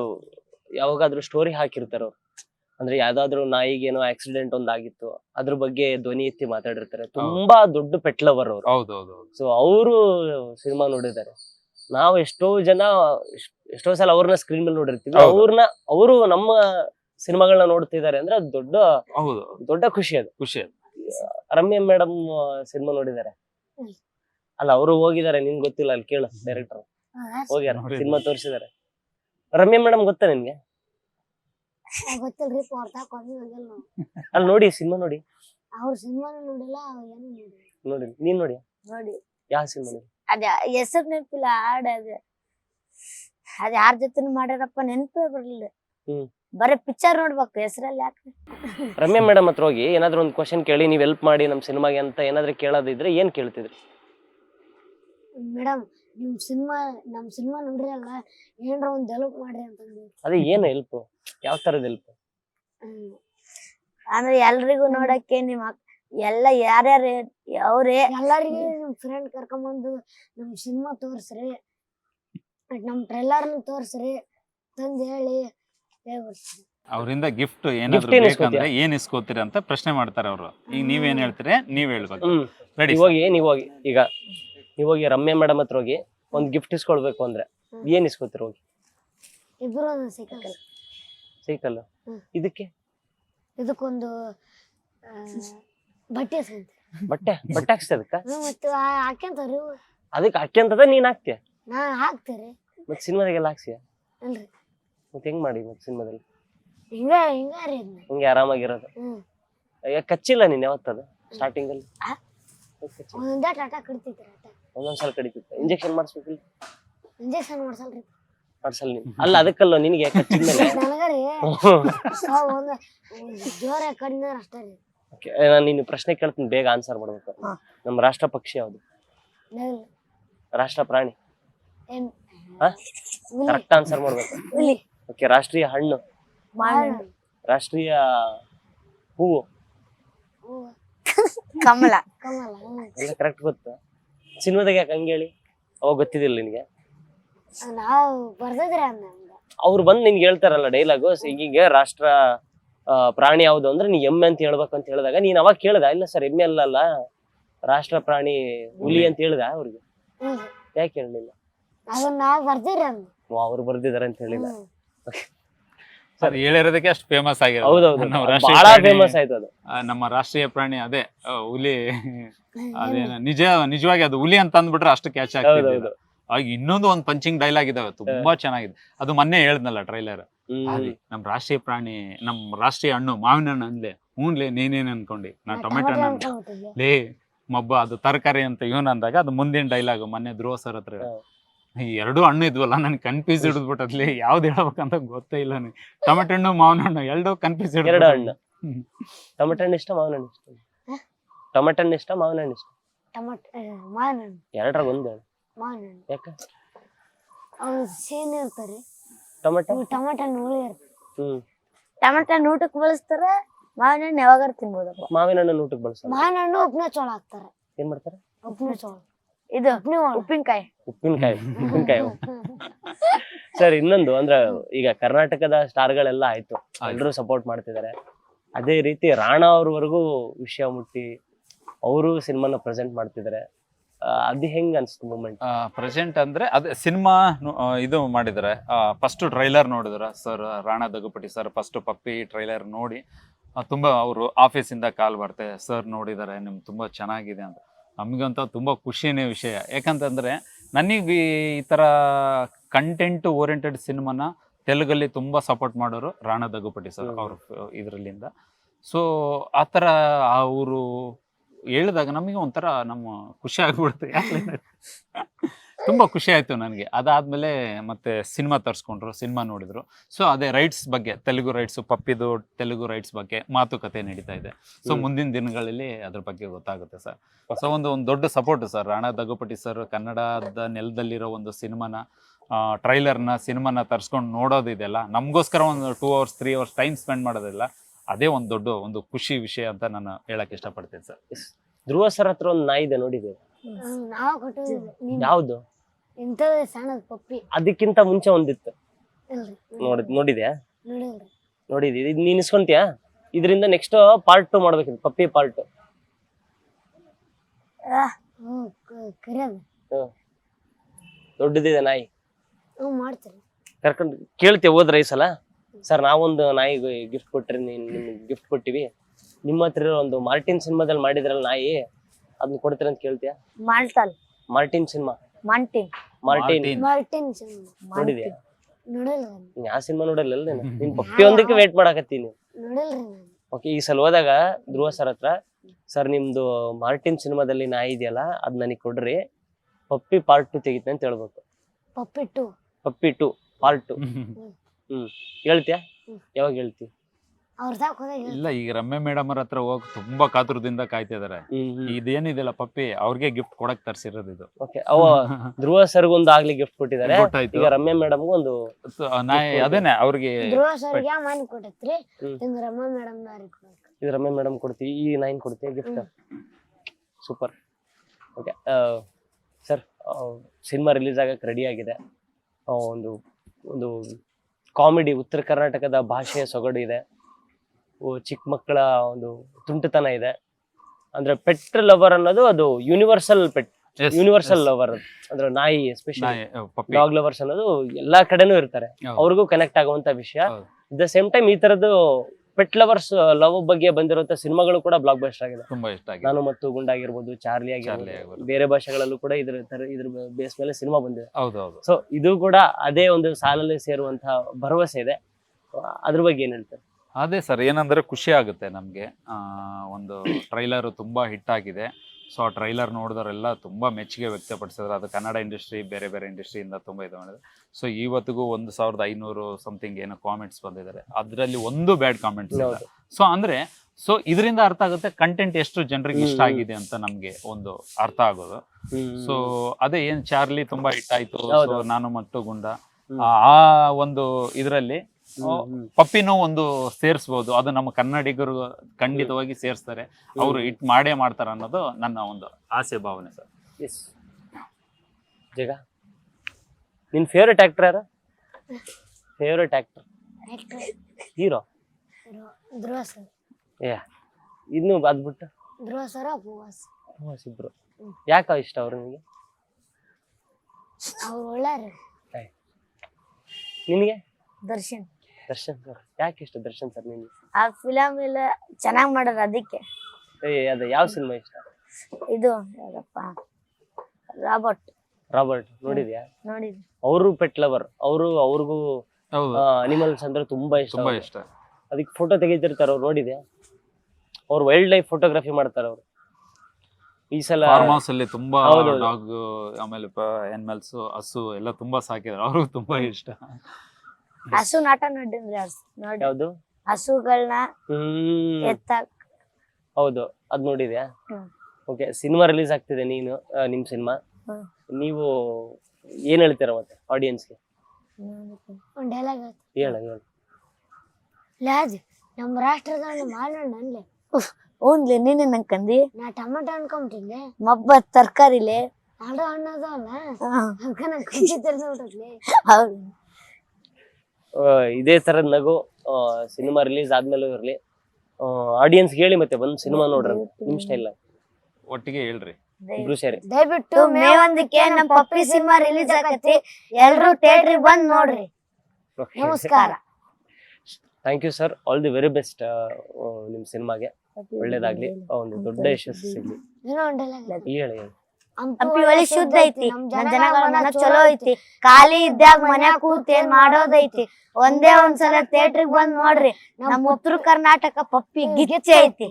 S1: ಯಾವಾಗಾದ್ರೂ ಸ್ಟೋರಿ ಹಾಕಿರ್ತಾರ ಅವ್ರು. ಅಂದ್ರೆ ಯಾವ್ದಾದ್ರು ನಾಯಿಗೆ ಏನೋ ಆಕ್ಸಿಡೆಂಟ್ ಒಂದಾಗಿತ್ತು ಅದ್ರ ಬಗ್ಗೆ ಧ್ವನಿ ಎತ್ತಿ ಮಾತಾಡಿರ್ತಾರೆ. ತುಂಬಾ ದೊಡ್ಡ ಪೆಟ್ಲವರ್ ಅವರು.
S2: ಹೌದು
S1: ಸೊ ಅವರು ಸಿನಿಮಾ ನೋಡಿದ್ದಾರೆ. ನಾವು ಎಷ್ಟೋ ಜನ ಎಷ್ಟ್- ಸಲ ಅವ್ರನ್ನ ಸ್ಕ್ರೀನ್ ಮೇಲೆ ನೋಡಿರ್ತೀವಿ. ಅವ್ರನ್ನ ಅವರು ನಮ್ಮ ಸಿನಿಮಾಗಳನ್ನ ನೋಡ್ತಿದ್ದಾರೆ ಅಂದ್ರೆ ದೊಡ್ಡ
S2: ಹೌದು.
S1: ದೊಡ್ಡ ಖುಷಿ ಅದು.
S2: ಖುಷಿ ಅದು.
S1: ರಮ್ಯ ಮೇಡಮ್ ಸಿನಿಮಾ ನೋಡಿದ್ದಾರೆ. ಅಲ್ಲ ಅವರು ಹೋಗಿದ್ದಾರೆ ನಿನ್ ಗೊತ್ತಿಲ್ಲ ಅಲ್ಲಿ ಕೇಳು ಡೈರೆಕ್ಟರ್ ಹೋಗ್ಯಾರ. ಸಿನಿಮಾ ತೋರಿಸಿದ್ದಾರೆ ರಮ್ಯಾ ಮೇಡಮ್ ಗೊತ್ತಾ ನಿನ್ಗೆ?
S4: ಗೊತ್ತಿಲ್ರಿ ಹೋಗಿಲ್ಲ ನಾವು
S1: ಅಲ್ಲಿ ನೋಡಿ ಸಿನಿಮಾ ನೋಡಿ.
S4: ಅವ್ರ ಸಿನಿಮಾನು ನೋಡಿಲ್ಲ ಏನು ನೋಡಿಲ್ಲ.
S1: ನೋಡಿ ನೀನ್ ನೋಡಿ.
S3: ನೋಡಿ.
S1: ಯಾವ ಸಿನಿಮಾ ನೋಡಿ?
S3: ಅದ ಹೆಸರು ನೆನಪಿಲ್ಲ ಹಾಡ್ ಅದ. ಅದ್ ಯಾರ ಜೊತೆ ಮಾಡ್ಯಾರಪ್ಪ ನೆನಪೇ ಬರಲಿಲ್ಲ.
S1: ಹ್ಮ್.
S3: ಬರೀ ಪಿಕ್ಚರ್ ನೋಡ್ಬೇಕು ಹೆಸರಲ್ಲಿ ಯಾಕೆ?
S1: ರಮ್ಯ ಮೇಡಮ್ ಹತ್ರ ಹೋಗಿ ಏನಾದ್ರು ಒಂದು ಕ್ವಶನ್ ಕೇಳಿ ನೀವ್ ಹೆಲ್ಪ್ ಮಾಡಿ ನಮ್ ಸಿನಿಮಾಗೆ ಅಂತ ಏನಾದ್ರು ಕೇಳೋದಿದ್ರೆ ಏನ್ ಕೇಳ್ತಿದ್ರಿ?
S4: ಮೇಡಮ್ ನಿಮ್ ಸಿನಿಮಾ ನಮ್ ಸಿನಿಮಾ ನೋಡ್ರಿ ಅಲ್ಲ ಏನ್ರ ಒಂದ್ ಹೆಲ್ಪ್ ಮಾಡ್ರಿ ಅಂತಂದ್ವಿ
S1: ಅದೇ ಏನು ಹೆಲ್ಪ್ ಯಾವ ತರದ ಹೆಲ್ಪ್
S4: ಹ್ಮ್.
S3: ಅಂದ್ರೆ ಎಲ್ರಿಗೂ ನೋಡಕ್ಕೆ ನಿಮ್ಮ ಅಕ್- ಎಲ್ಲ ಯಾರ್ಯಾರು ಅವ್ರೇ.
S4: ಎಲ್ಲರಿಗೂ ನಿಮ್ ಫ್ರೆಂಡ್ ಕರ್ಕೊಂಬಂದು ನಮ್ ಸಿನಿಮಾ ತೋರ್ಸ್ರಿ. ನಮ್ಮ ನಮ್ ಟ್ರೈಲರ್ನು ತೋರ್ಸ್ರಿ ತಂದ್ ಹೇಳಿ ಹೇಳ್ಬಿಡ್ತೀನಿ.
S2: ಅವರಿಂದ ಗಿಫ್ಟ್ ಏನಾದ್ರು
S1: ಏನ್
S2: ಬೇಕಂದ್ರೆ ಏನ್ ಇಸ್ಕೋತೀರಿ ಅಂತ ಪ್ರಶ್ನೆ ಮಾಡ್ತಾರೆ ಅವರು. ಈಗ ನೀವೇನ್ ಹೇಳ್ತೀರಿ? ನೀವ್ ಹೇಳ್ಬೇಕು
S1: ಹ್ಮ್.
S2: ರೆಡಿ
S1: ಈಗ. ನೀವ್ ಹೋಗಿ ರಮ್ಯ ಮೇಡಮ್ ಹತ್ರ ಹೋಗಿ ಒಂದು ಗಿಫ್ಟ್ ಇಸ್ಕೊಳ್ಬೇಕು ಅಂದ್ರೆ. ಏನ್ ಇಸ್ಕೊತೀರ ಹೋಗಿ?
S4: ಇಬ್ರು ಒಂದೊಂದು ಸೈಕಲ್
S1: ಸೈಕಲ್
S4: ಹ್ಮ್.
S1: ಇದಕ್ಕೆ?
S4: ಇದಕ್ಕೊಂದು ಆ, ಬಟ್ಟೆ
S1: ಬಟ್ಟೆ? ಬಟ್ಟೆ ಹಾಕ್ಸ್ತಿ ಅದಕ್ಕ
S4: ಹ್ಮ್, ಮತ್ತೆ
S1: ಅದಕ್ಕೆ ಹಾಕ್ಯಂತದ ನೀನ್ ಹಾಕ್ತಿಯ?
S4: ನಾನ್ ಹಾಕ್ತೀರಿ.
S1: ಮತ್ ಸಿನಿಮಾದಾಗೆಲ್ಲ ಹಾಕ್ಸಿಯ?
S4: ಅಲ್ರಿ.
S1: ಮತ್ ಹೆಂಗ್ ಮಾಡಿ ಮತ್ ಸಿನಿಮಾದಲ್ಲಿ?
S4: ಹಿಂಗ ಹಿಂಗಾರಿ ಇದನ್ನ
S1: ಹಂಗೆ ಆರಾಮಾಗಿರೋದು?
S4: ಹ್ಮ್.
S1: ಈಗ ಕಚ್ಚಿಲ್ಲ ನೀನ್ ಯಾವತ್ತದ? ಸ್ಟಾರ್ಟಿಂಗ್ ಅಲ್ಲಿ?
S4: ಆ?
S1: ಯಾಕ್ ಕಚ್ಚಿಲ್ಲ?
S4: ಒಂದೊಂದೇ ಟಾಟ ಕಡಿತೈತ್ರಿ ಆಟ.
S1: ಒಂದೊಂದ್ಸಲ ಕಡಿತಿತ್ತು ಇಂಜೆಕ್ಷನ್ ಮಾಡಿಸ್ಬೇಕಿಲ್ಲ?
S4: ಇಂಜೆಕ್ಷನ್ ಮಾಡ್ಸಲ್ರಿ.
S1: ಮಾಡ್ಸಲ್ ನೀನ್. ಅಲ್ಲ ಅದಕ್ಕಲ್ಲ ನಿನಗೆ ಕಚ್ಚಿದ್ಮೇಲೆ [LAUGHS]
S4: ನನಗರಿ. ಸಾವ್ ಒಂದ್ ಜೋರ ಕಡಿದ್ರೆ ಅಷ್ಟೇ ರೀ.
S1: ನಾನು ನಿನ್ನ ಪ್ರಶ್ನೆ ಕೇಳ್ತೀನಿ ಬೇಗ ಆನ್ಸರ್ ಮಾಡ್ಬೇಕು.
S3: ಹಾ.
S1: ನಮ್ಮ ರಾಷ್ಟ್ರ ಪಕ್ಷಿ ಯಾವುದು?
S4: ನವಿಲು
S1: ರಾಷ್ಟ್ರ ಪ್ರಾಣಿ.
S4: ಎಂ
S1: ಹಾ?
S4: ಹುಲಿ
S1: ಕರೆಕ್ಟ್ ಆನ್ಸರ್ ಮಾಡ್ಬೇಕು.
S4: ಹುಲಿ.
S1: ಓಕೆ ರಾಷ್ಟ್ರೀಯ ಹಣ್ಣು.
S3: ಮಾವಿನ
S1: ರಾಷ್ಟ್ರೀಯ ಹೂವು.
S4: ಹೂವು,
S3: ಕಮಲ.
S4: ಕಮಲ ಹ್ಮ್.
S1: ಎಲ್ಲ ಕರೆಕ್ಟ್ ಗೊತ್ತು? ಸಿನಿಮಾದಾಗ ಯಾಕೆ ಹಂಗೆ ಹೇಳಿ? ಅವಾಗ ಗೊತ್ತಿದ್ದಿಲ್ಲ ನಿನಗೆ?
S4: ನಾವು ಬರ್ದಿದ್ರಿ
S1: ಅವ್ರು ಬಂದು ನಿನ್ಗೆ ಹೇಳ್ತಾರಲ್ಲ ಡೈಲಾಗು ಹಿಂಗಿಂಗೆ ರಾಷ್ಟ್ರ ಆ, ಪ್ರಾಣಿ ಯಾವುದು ಅಂದ್ರೆ ನೀ ಎಮ್ಮೆ ಅಂತ ಹೇಳ್ಬೇಕು ಅಂತ ಹೇಳಿದಾಗ ನೀನ್ ಅವಾಗ ಕೇಳ್ದ ಇಲ್ಲ ಸರ್ ಎಮ್ಮೆ ಅಲ್ಲಲ್ಲ ರಾಷ್ಟ್ರ ಪ್ರಾಣಿ ಹುಲಿ ಅಂತ ಹೇಳ್ದ ಅವ್ರಿಗೆ?
S4: ಹ್ಮ್.
S1: ಯಾಕೆ ಹೇಳಲಿಲ್ಲ?
S4: ಅದನ್ನ ನಾವು ಬರ್ದಿರಿ ಅಂದ.
S1: ಅವ್ರು ಬರ್ದಿದಾರೆ ಅಂತ ಹೇಳಿಲ್ಲ.
S2: ಸರ್ ಹೇಳಿರೋದಕ್ಕೆ ಅಷ್ಟು ಫೇಮಸ್ ಆಗಿರೋದು.
S1: ಹೌದೌದು.
S2: ನಮ್ಮ ರಾಷ್ಟ್ರೀಯ
S1: ಬಹಳ
S2: ಪ್ರಾಣಿ-
S1: ಫೇಮಸ್ ಆಯ್ತು ಅದು.
S2: ಆ, ನಮ್ಮ ರಾಷ್ಟ್ರೀಯ ಪ್ರಾಣಿ ಅದೇ ಆ, ಹುಲಿ. ಅದೇನ ನಿಜ ನಿಜವಾಗಿ ಅದು ಹುಲಿ ಅಂತ ಅಂದ್ಬಿಟ್ರೆ ಅಷ್ಟು ಕ್ಯಾಚ್ ಆಗ್ತಿದೆ
S1: ಹೌದೌದು.
S2: ಆಗ ಇನ್ನೊಂದು ಒಂದು ಪಂಚಿಂಗ್ ಡೈಲಾಗ್ ಇದಾವೆ ತುಂಬಾ ಚೆನ್ನಾಗಿದೆ. ಅದು ಮೊನ್ನೆ ಹೇಳ್ದ್ನಲ್ಲ ಟ್ರೈಲರ್
S1: ಹ್ಮ್.
S2: ನಮ್ ರಾಷ್ಟ್ರೀಯ ಪ್ರಾಣಿ ನಮ್ ರಾಷ್ಟ್ರೀಯ ಹಣ್ಣು ಮಾವಿನ ಹಣ್ಣು ಅಂದ್ಲೆ ಹ್ಞೂನ್ಲೆ ನೀನೇನ್ ಅನ್ಕೊಂಡಿ? ನಾ ಟೊಮೆಟೊ ಹಣ್ಣು ಅಂದೆ. ಲೇ ಮಬ್ಬ ಅದು ತರಕಾರಿ ಅಂತ ಇವನ್ ಅಂದಾಗ ಅದು ಮುಂದಿನ ಡೈಲಾಗ್ ಮೊನ್ನೆ ಧ್ರುವ ಸರ್ ಹತ್ರ. ಈ ಎರಡು ಹಣ್ಣು ಇದ್ವಲ್ಲ ನನ್ ಕನ್ಫ್ಯೂಸ್ ಹಿಡಿದ್ಬಿಟ್ಟದ್ಲಿ ಯಾವ್ದು ಹೇಳ್ಬೇಕಂತ ಗೊತ್ತೇ ಇಲ್ಲ ನನಗೆ. ಟೊಮೆಟೊ ಹಣ್ಣು ಮಾವಿನ ಹಣ್ಣು ಎರಡು ಕನ್ಫ್ಯೂಸ್
S1: ಎರಡು ಹಣ್ಣು. ಟೊಮೆಟೊ ಹಣ್ಣು ಇಷ್ಟ ಮಾವಿನ ಹಣ್ಣು ಇಷ್ಟ? ಟೊಮೆಟೊ ಹಣ್ಣು ಇಷ್ಟ ಮಾವಿನ ಹಣ್ಣು ಇಷ್ಟ?
S4: ಟಮಟ್ ಮಾವಿನ ಹಣ್ಣು.
S1: ಎರಡರಾಗ ಒಂದು ಹೇಳು.
S4: ಮಾವಿನ ಹಣ್ಣು.
S1: ಯಾಕೆ?
S4: ಅವು ಸೇನ್ ಇರ್ತಾರೆ.
S1: ಟೊಮೆಟೊ?
S4: ಟಮಟ ಹಣ್ಣು ಹುಳಿ ಇರ್ತದೆ
S1: ಹ್ಮ್.
S3: ಟಮಟ ಊಟಕ್ಕೆ ಬಳಸ್ತಾರೆ ಮಾವಿನ ಹಣ್ಣು ಯಾವಾಗಾರು ತಿನ್ಬೋದಪ್ಪ
S1: ಮಾವಿನ ಹಣ್ಣು ಊಟಕ್ಕೆ ಬಳಸ್ತಾರೆ?
S4: ಮಾವಿನ ಹಣ್ಣು ಉಪ್ಪಿನ ಚೋಳ ಹಾಕ್ತಾರೆ.
S1: ಏನ್ ಮಾಡ್ತಾರೆ?
S4: ಉಪ್ಪಿನ ಚೋಳ.
S3: ಇದು
S4: ಉಪ್ಪಿನ
S3: ಉಪ್ಪಿನಕಾಯಿ.
S1: ಉಪ್ಪಿನಕಾಯಿ [LAUGHS] ಉಪ್ಪಿನಕಾಯಿ. ಸರ್ ಇನ್ನೊಂದು ಅಂದ್ರೆ ಈಗ ಕರ್ನಾಟಕದ ಸ್ಟಾರ್ ಗಳೆಲ್ಲ ಆಯ್ತು. ಎಲ್ಲರೂ ಸಪೋರ್ಟ್ ಮಾಡ್ತಿದ್ದಾರೆ. ಅದೇ ರೀತಿ ರಾಣಾ ಅವ್ರವರೆಗೂ ವಿಷಯ ಮುಟ್ಟಿ ಅವರು ಸಿನಿಮಾನ ಪ್ರೆಸೆಂಟ್ ಮಾಡ್ತಿದ್ದಾರೆ. ಆ, ಅದು ಹೆಂಗ್ ಅನ್ಸ್ತು ಮೂಮೆಂಟ್
S2: ಪ್ರೆಸೆಂಟ್ ಅಂದ್ರೆ ಅದೇ ಸಿನಿಮಾ ಇದು ಮಾಡಿದ್ರೆ ಫಸ್ಟ್ ಟ್ರೈಲರ್ ನೋಡಿದ್ರ sir Rana Daggubati sir first puppy trailer ನೋಡಿ ತುಂಬಾ ಅವರು ಆಫೀಸಿಂದ ಕಾಲ್ ಬರ್ತೆ ಸರ್ ನೋಡಿದ್ದಾರೆ ನಿಮ್ ತುಂಬಾ ಚೆನ್ನಾಗಿದೆ ಅಂತ. ನಮಗಂತೂ ತುಂಬ ಖುಷಿಯೇ ವಿಷಯ. ಯಾಕಂತಂದರೆ ನನಗೆ ಈ ಥರ ಕಂಟೆಂಟ್ ಓರಿಯೆಂಟೆಡ್ ಸಿನಿಮಾನ ತೆಲುಗಲ್ಲಿ ತುಂಬ ಸಪೋರ್ಟ್ ಮಾಡೋರು ರಾಣಾ ದಗ್ಗುಪಟ್ಟಿ ಸರ್ ಅವರು ಇದರಲ್ಲಿಂದ. ಸೊ ಆ ಥರ ಅವರು ಹೇಳಿದಾಗ ನಮಗೆ ಒಂಥರ ನಮ್ಮ ಖುಷಿ ಆಗ್ಬಿಡುತ್ತೆ. ಯಾಕೆ [LAUGHS] ತುಂಬ ಖುಷಿ ಆಯಿತು ನನಗೆ. ಅದಾದಮೇಲೆ ಮತ್ತೆ ಸಿನಿಮಾ ತರಿಸ್ಕೊಂಡ್ರು ಸಿನಿಮಾ ನೋಡಿದ್ರು. ಸೊ ಅದೇ ರೈಟ್ಸ್ ಬಗ್ಗೆ ತೆಲುಗು ರೈಟ್ಸ್ ಪಪ್ಪಿದು ತೆಲುಗು ರೈಟ್ಸ್ ಬಗ್ಗೆ ಮಾತುಕತೆ ನಡೀತಾ ಇದೆ. ಸೊ ಮುಂದಿನ ದಿನಗಳಲ್ಲಿ ಅದ್ರ ಬಗ್ಗೆ ಗೊತ್ತಾಗುತ್ತೆ ಸರ್. ಸೊ ಒಂದು ಒಂದು ದೊಡ್ಡ support sir. Rana Daggubati sir ಕನ್ನಡದ ನೆಲದಲ್ಲಿರೋ ಒಂದು ಸಿನಿಮಾನ ಟ್ರೈಲರ್ನ ಸಿನಿಮಾನ ತರಿಸ್ಕೊಂಡು ನೋಡೋದಿದೆಲ್ಲ ನಮಗೋಸ್ಕರ ಒಂದು two hours three hours time spend ಮಾಡೋದಿಲ್ಲ. ಅದೇ ಒಂದು ದೊಡ್ಡ ಒಂದು ಖುಷಿ ವಿಷಯ ಅಂತ ನಾನು ಹೇಳಕ್ ಇಷ್ಟಪಡ್ತೀನಿ ಸರ್.
S1: ಧ್ರುವ ಸರ್ ಹತ್ರ ಒಂದು ನಾಯಿದೆ ನೋಡಿದೆ
S4: ಯಾವುದು ನಾವು ಕೊಟ್ಟಿದ್ವಿ
S1: ಯಾವ್ದು?
S4: ಇಂಥದ್ದು ಸಣ್ಣದ ಪಪ್ಪಿ.
S1: ಅದಕ್ಕಿಂತ ಮುಂಚೆ ಒಂದಿತ್ತು.
S4: ಇಲ್ರಿ
S1: ನೋಡ್ ನೋಡಿದ್ಯಾ?
S4: ನೋಡಿಲ್ರಿ.
S1: ಇದು ನೀನ್ ಇಸ್ಕೊಂತೀಯಾ? ಇದರಿಂದ ನೆಕ್ಸ್ಟ್ ಪಾರ್ಟ್ ಟು ಮಾಡ್ಬೇಕಿತ್ತು ಪಪ್ಪಿ ಪಾರ್ಟ್
S4: ಹ್ಞೂ ಕರಿಯದು.
S1: ದೊಡ್ಡದಿದೆ ನಾಯಿ.
S4: ಹ್ಞೂ ಮಾಡ್ತೀರಿ.
S1: ಕರ್ಕೊಂಡು ಕೇಳ್ತೇವೆ ಹೋದ್ರ ಈ ಸಲ ಸರ್ ನಾವೊಂದು ನಾಯಿ ಗಿಫ್ಟ್ ಕೊಟ್ರಿ ನೀನ್ ನಿಮ್ಗೆ ಗಿಫ್ಟ್ ಕೊಟ್ಟಿವಿ. ನಿಮ್ಮ ಹತ್ರ ಇರೋ ಒಂದು ಮಾರ್ಟಿನ್ ಸಿನಿಮಾದಲ್ಲಿ ಮಾಡಿದ್ರಲ್ಲ ನಾಯಿ ಅದನ್ನ ಕೊಡ್ತೀರ ಅಂತ ಕೇಳ್ತೀಯಾ?
S3: Mortal.
S1: Martin cinema
S3: Martin
S1: Martin.
S2: Martin.
S1: ನೋಡಿದ್ಯಾ?
S4: ನೋಡಲ್ಲ
S1: ನೀನ್. ಯಾವ ಸಿನಿಮಾ ನೋಡಲ್ಲ ನೀನು? ನಿನ್ ಪಪ್ಪಿ ಒಂದಕ್ಕೆ ವೇಟ್ ಮಾಡಾಕತ್ತೀನಿ
S4: ನೋಡಿಲ್ರಿ ನಾನು.
S1: ಓಕೆ ಈ ಸಲ ಹೋದಾಗ ಧ್ರುವ ಸರ್ ಹತ್ರ ಸರ್ ನಿಮ್ದು ಮಾರ್ಟಿನ್ ಸಿನಿಮಾದಲ್ಲಿ ನಾಯಿ ಇದೆಯಲ್ಲ ಅದ್ ನನಗೆ ಕೊಡ್ರಿ. ಪಪ್ಪಿ ಪಾರ್ಟ್ ಟು ತೆಗಿತೀನಿ ಅಂತ ಹೇಳ್ಬೇಕು.
S4: Puppy two
S1: puppy two part two ಹ್ಮ್.
S4: ಹ್ಮ್.
S1: ಯಾವಾಗ ಹೇಳ್ತಿ?
S4: ಅವ್ರ ತಾಕ ಹೋದಾಗ
S2: ಇಲ್ಲ ಈಗ ರಮ್ಯ ಮೇಡಮ್ ಅವ್ರ ಹತ್ರ ಹೋಗಿ ತುಂಬಾ ಕಾತುರದಿಂದ ಕಾಯ್ತಿದಾರೆ ಇದೇನಿದೆಲ್ಲ ಪಪ್ಪಿ ಅವ್ರಿಗೆ ಗಿಫ್ಟ್ ಕೊಡಕ್ ತರ್ಸಿರೋದು ಇದು.
S1: ಓಕೆ ಅವ ಧ್ರುವ ಸರ್ಗ್ ಒಂದು ಆಗ್ಲಿ ಗಿಫ್ಟ್ ಕೊಟ್ಟಿದ್ದಾರೆ.
S2: ಗೊತ್ತಾಯ್ತು
S1: ಈಗ ರಮ್ಯಾ ಮೇಡಮ್ಗೂ ಒಂದು
S2: So, ನಾ ಅದೇನೆ ಅವ್ರಿಗೆ
S4: ಧ್ರುವ ಸರ್ಗೆ ಮನ್. ಹಿಂಗ ರಮ್ಮ ಮೇಡಮ್ ನಾರಿ ಕೊಡಕ್
S1: ಇದು ರಮ್ಯ ಮೇಡಮ್ ಕೊಡ್ತೀವಿ ಈ ನೈನ್ ಕೊಡ್ತೀವಿ gift super okay sir cinema release ಆಗಕ್ಕೆ ರೆಡಿ ಆಗಿದೆ. ಆ, ಒಂದು ಒಂದು ಕಾಮಿಡಿ ಉತ್ತರ ಕರ್ನಾಟಕದ ಭಾಷೆಯ ಸೊಗಡು ಇದೆ. ಚಿಕ್ಕ ಮಕ್ಕಳ ಒಂದು ತುಂಟತನ ಇದೆ. ಅಂದ್ರೆ ಪೆಟ್ ಲವರ್ ಅನ್ನೋದು ಅದು ಯೂನಿವರ್ಸಲ್ ಪೆಟ್ ಯೂನಿವರ್ಸಲ್ ಲವರ್ ಅಂದ್ರೆ ನಾಯಿ ಎಸ್ಪೆಷಲಿ ಡಾಗ್ ಲವರ್ಸ್ ಅನ್ನೋದು ಎಲ್ಲಾ ಕಡೆನೂ ಇರ್ತಾರೆ. ಅವ್ರಿಗೂ ಕನೆಕ್ಟ್ ಆಗುವಂತ ವಿಷಯ. ದ ಸೇಮ್ ಟೈಮ್ ಈ ತರದ್ದು ಪೆಟ್ ಲವರ್ಸ್ ಲವ್ ಬಗ್ಗೆ ಬಂದಿರುವಂತ ಸಿನಿಮಾಗಳು ಕೂಡ ಬ್ಲಾಕ್ ಬಸ್ಟರ್ ಆಗಿದೆ.
S2: ತುಂಬಾ ಇಷ್ಟ ಆಗಿದೆ.
S1: ನಾನು ಮತ್ತು ಗುಂಡಾಗಿರ್ಬೋದು ಚಾರ್ಲಿ ಆಗಿರ್ಬೋದು. ಬೇರೆ ಭಾಷೆಗಳಲ್ಲೂ ಕೂಡ ಇದ್ರ ತರ ಇದ್ರ ಬೇಸ್ ಮೇಲೆ ಸಿನಿಮಾ ಬಂದಿದೆ. ಸೊ ಇದು ಕೂಡ ಅದೇ ಒಂದು ಸಾಲಲ್ಲಿ ಸೇರುವಂತಹ ಭರವಸೆ ಇದೆ. ಅದ್ರ ಬಗ್ಗೆ ಏನ್ ಹೇಳ್ತಾರೆ?
S2: ಅದೇ ಸರ್ ಏನಂದ್ರೆ ಖುಷಿ ಆಗುತ್ತೆ ನಮಗೆ. ಒಂದು ಟ್ರೈಲರ್ ತುಂಬಾ ಹಿಟ್ ಆಗಿದೆ. ಸೊ ಆ ಟ್ರೈಲರ್ ನೋಡಿದವರೆಲ್ಲ ತುಂಬಾ ಮೆಚ್ಚುಗೆ ವ್ಯಕ್ತಪಡಿಸಿದ್ರು. ಅದು ಕನ್ನಡ ಇಂಡಸ್ಟ್ರಿ ಬೇರೆ ಬೇರೆ ಇಂಡಸ್ಟ್ರಿಯಿಂದ ತುಂಬಾ ಇದು ಮಾಡಿದೆ ಸೊ ಇವತ್ತಿಗೂ ಒಂದು ಸಾವಿರದ ಐನೂರು ಸಮಥಿಂಗ್ ಏನೋ ಕಾಮೆಂಟ್ಸ್ ಬಂದಿದ್ದಾರೆ. ಅದರಲ್ಲಿ ಒಂದು ಬ್ಯಾಡ್ ಕಾಮೆಂಟ್ಸ್ ಇಲ್ಲ. ಸೊ ಅಂದ್ರೆ ಸೊ ಇದರಿಂದ ಅರ್ಥ ಆಗುತ್ತೆ ಕಂಟೆಂಟ್ ಎಷ್ಟು ಜನರಿಗೆ ಇಷ್ಟ ಆಗಿದೆ ಅಂತ ನಮ್ಗೆ ಒಂದು ಅರ್ಥ ಆಗೋದು. ಸೊ ಅದೇ ಏನ್ ಚಾರ್ಲಿ ತುಂಬಾ ಹಿಟ್ ಆಯ್ತು. ನಾನು ಮತ್ತು ಗುಂಡ. ಆ ಒಂದು ಇದರಲ್ಲಿ. ಪಪ್ಪಿನೂ ಒಂದು ಸೇರಿಸ್ಬೋದು. ಅದು ನಮ್ಮ ಕನ್ನಡಿಗರು ಖಂಡಿತವಾಗಿ ಸೇರಿಸ್ತಾರೆ. ಅವರು ಇಟ್ ಮಾಡೇ ಮಾಡ್ತಾರೆ ಅನ್ನೋದು ನನ್ನ ಒಂದು ಆಸೆ ಭಾವನೆ ಸರ್.
S1: ಎಸ್ ಜಗ ನಿನ್ ಫೇವ್ರೆಟ್ ಆಕ್ಟರ್ ಯಾರು? Favourite actor hero
S4: Dhruva sir
S1: ಏ ಇನ್ನು ಅದ್ಬಿಟ್ಟು
S4: ಧ್ರುವ ಸರ
S1: ಇಬ್ರು. ಯಾಕ ಇಷ್ಟ ಅವ್ರು ನಿಮಗೆ
S4: ಅವ್ರು ಒಳ್ಳೆಯವ್ರು.
S1: ನಿನಗೆ?
S3: ದರ್ಶನ್.
S1: ದರ್ಶನ್ ಸರ್ ಯಾಕೆ ಇಷ್ಟ ದರ್ಶನ್ ಸರ್ ನಿಮ್ಗೆ
S3: ಆ ಫಿಲಮ್ ಎಲ್ಲ ಚೆನ್ನಾಗ್ ಮಾಡೋದು ಅದಕ್ಕೆ.
S1: ಏ ಅದು ಯಾವ ಸಿನಿಮಾ ಇಷ್ಟ?
S3: ಇದು ಯಾವ್ದಪ್ಪ? ರಾಬರ್ಟ್
S1: ರಾಬರ್ಟ್ ನೋಡಿದ್ಯಾ?
S3: ನೋಡಿದ್ವಿ
S1: ಅವರು ಪೆಟ್ ಲವರ್ ಅವರು ಅವ್ರಿಗೂ
S2: ಹೌದು.
S1: ಅನಿಮಲ್ಸ್ ಅಂದ್ರೆ ತುಂಬಾ ಇಷ್ಟ
S2: ತುಂಬಾ ಇಷ್ಟ.
S1: ಅದಕ್ಕೆ ಫೋಟೋ ತೆಗೆದಿರ್ತಾರ ಅವ್ರು ನೋಡಿದ್ಯಾ? ಅವ್ರು ವೈಲ್ಡ್ ಲೈಫ್ ಫೋಟೋಗ್ರಫಿ ಮಾಡ್ತಾರೆ ಅವ್ರು. ಈ ಸಲ
S2: ಫಾರ್ಮ್ ಹೌಸ್ ಅಲ್ಲಿ ತುಂಬಾ
S1: ಹೌದು.
S2: ಡಾಗ್ ಆಮೇಲೆ ಎನಿಮಲ್ಸ್ ಹಸು ಎಲ್ಲ ತುಂಬಾ ಸಾಕಿದ್ರು ಅವ್ರಿಗೂ ತುಂಬಾ ಇಷ್ಟ.
S3: ಹಸು ನಾಟ ನೋಡಿದ್ರಿ ನೋಡಿ.
S1: ಯಾವ್ದು?
S3: ಹಸುಗಳನ್ನ
S1: ಹ್ಮ್.
S3: ಎತ್ತಾಕ್
S1: ಹೌದು ಅದ್ ನೋಡಿದ್ಯಾ? ಓಕೆ ಸಿನಿಮಾ ರಿಲೀಸ್ ಆಗ್ತಿದೆ ನೀನು ಆ, ನಿಮ್ ಸಿನಿಮಾ. ನೀವು ಏನ್ ಹೇಳ್ತೀರ ಮತ್ತೆ ಆಡಿಯನ್ಸ್ಗೆ
S4: ಒಂದ್ ಡೈಲಾಗ್
S1: ಹೇಳ ಹೇಳ.
S4: ಲಾಜ್ ನಮ್ಮ ರಾಷ್ಟ್ರದಲ್ಲಿ ಮಾಡೋಣ ಅನ್ಲೆ
S3: ಓನ್ಲಿ ನೀನೆ ನಂಕಂದಿ
S4: ನಾ ಟೊಮೆಟೊ ಅನ್ಕೊಂಬಿಟ್ಟಿದ್ದೆ.
S3: ಮಬ್ಬ ತರ್ಕಾರಿಲೆ.
S4: ನಾಡು ಹಣ್ಣದವಲ್ಲ
S3: ಹಾ,
S4: ಅದಕ್ಕೆ ನಂಗೆ ಖುಷಿ ತಿಳಿಸ್ಬಿಟ್ಟದ್ಲೆ
S3: ಹೌದು.
S1: ಇದೇ ತರದ್ ನಗು ಸಿನಿಮಾ ರಿಲೀಸ್ ಆದ್ಮೇಲೂ ಇರಲಿ. ಆಡಿಯನ್ಸ್ ಹೇಳಿ ಮತ್ತೆ ಬಂದು ಸಿನಿಮಾ ನೋಡ್ರಿ ನಿಮ್ ಸ್ಟೈಲ್
S2: ಒಟ್ಟಿಗೆ ಹೇಳ್ರಿ.
S1: ಇಬ್ರು ಸೇರಿ.
S4: ದಯವಿಟ್ಟು
S3: ಮೇ ಒಂದಕ್ಕೆ ನಮ್ಮ ಪಪ್ಪಿ ಸಿನಿಮಾ ರಿಲೀಸ್ ಆಗತ್ತೆ. ಎಲ್ರು ಥಿಯೇಟ್ರಿಗೆ ಬಂದ್ ನೋಡ್ರಿ. ನಮಸ್ಕಾರ.
S1: Thank you sir all the very best ನಿಮ್ ಸಿನಿಮಾಗೆ. ಒಳ್ಳೇದಾಗ್ಲಿ. ಒಂದು ದೊಡ್ಡ ಯಶಸ್ಸು ಸಿಗ್ಲಿ. ಹೇಳಿ ಹೇಳಿ.
S3: ಹಂಪಿ ಒಳ್ಳೆ ಶುದ್ಧ ಐತಿ. ನಮ್ ಜನಗಳ ಚಲೋ ಐತಿ. ಖಾಲಿ ಇದ್ದಾಗ ಮನ್ಯಾಗ ಕೂತ್ ಏನ್ ಮಾಡೋದೈತಿ ಒಂದೇ ಒಂದ್ಸಲ ಥಿಯೇಟ್ರಿಗೆ ಬಂದ್ ನೋಡ್ರಿ. ನಮ್ ಉತ್ತರ ಕರ್ನಾಟಕ ಪಪ್ಪಿ ಗಿಚ್ಚೆ ಐತಿ.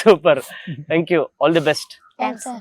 S1: Super thank you all the best
S3: thanks
S4: sir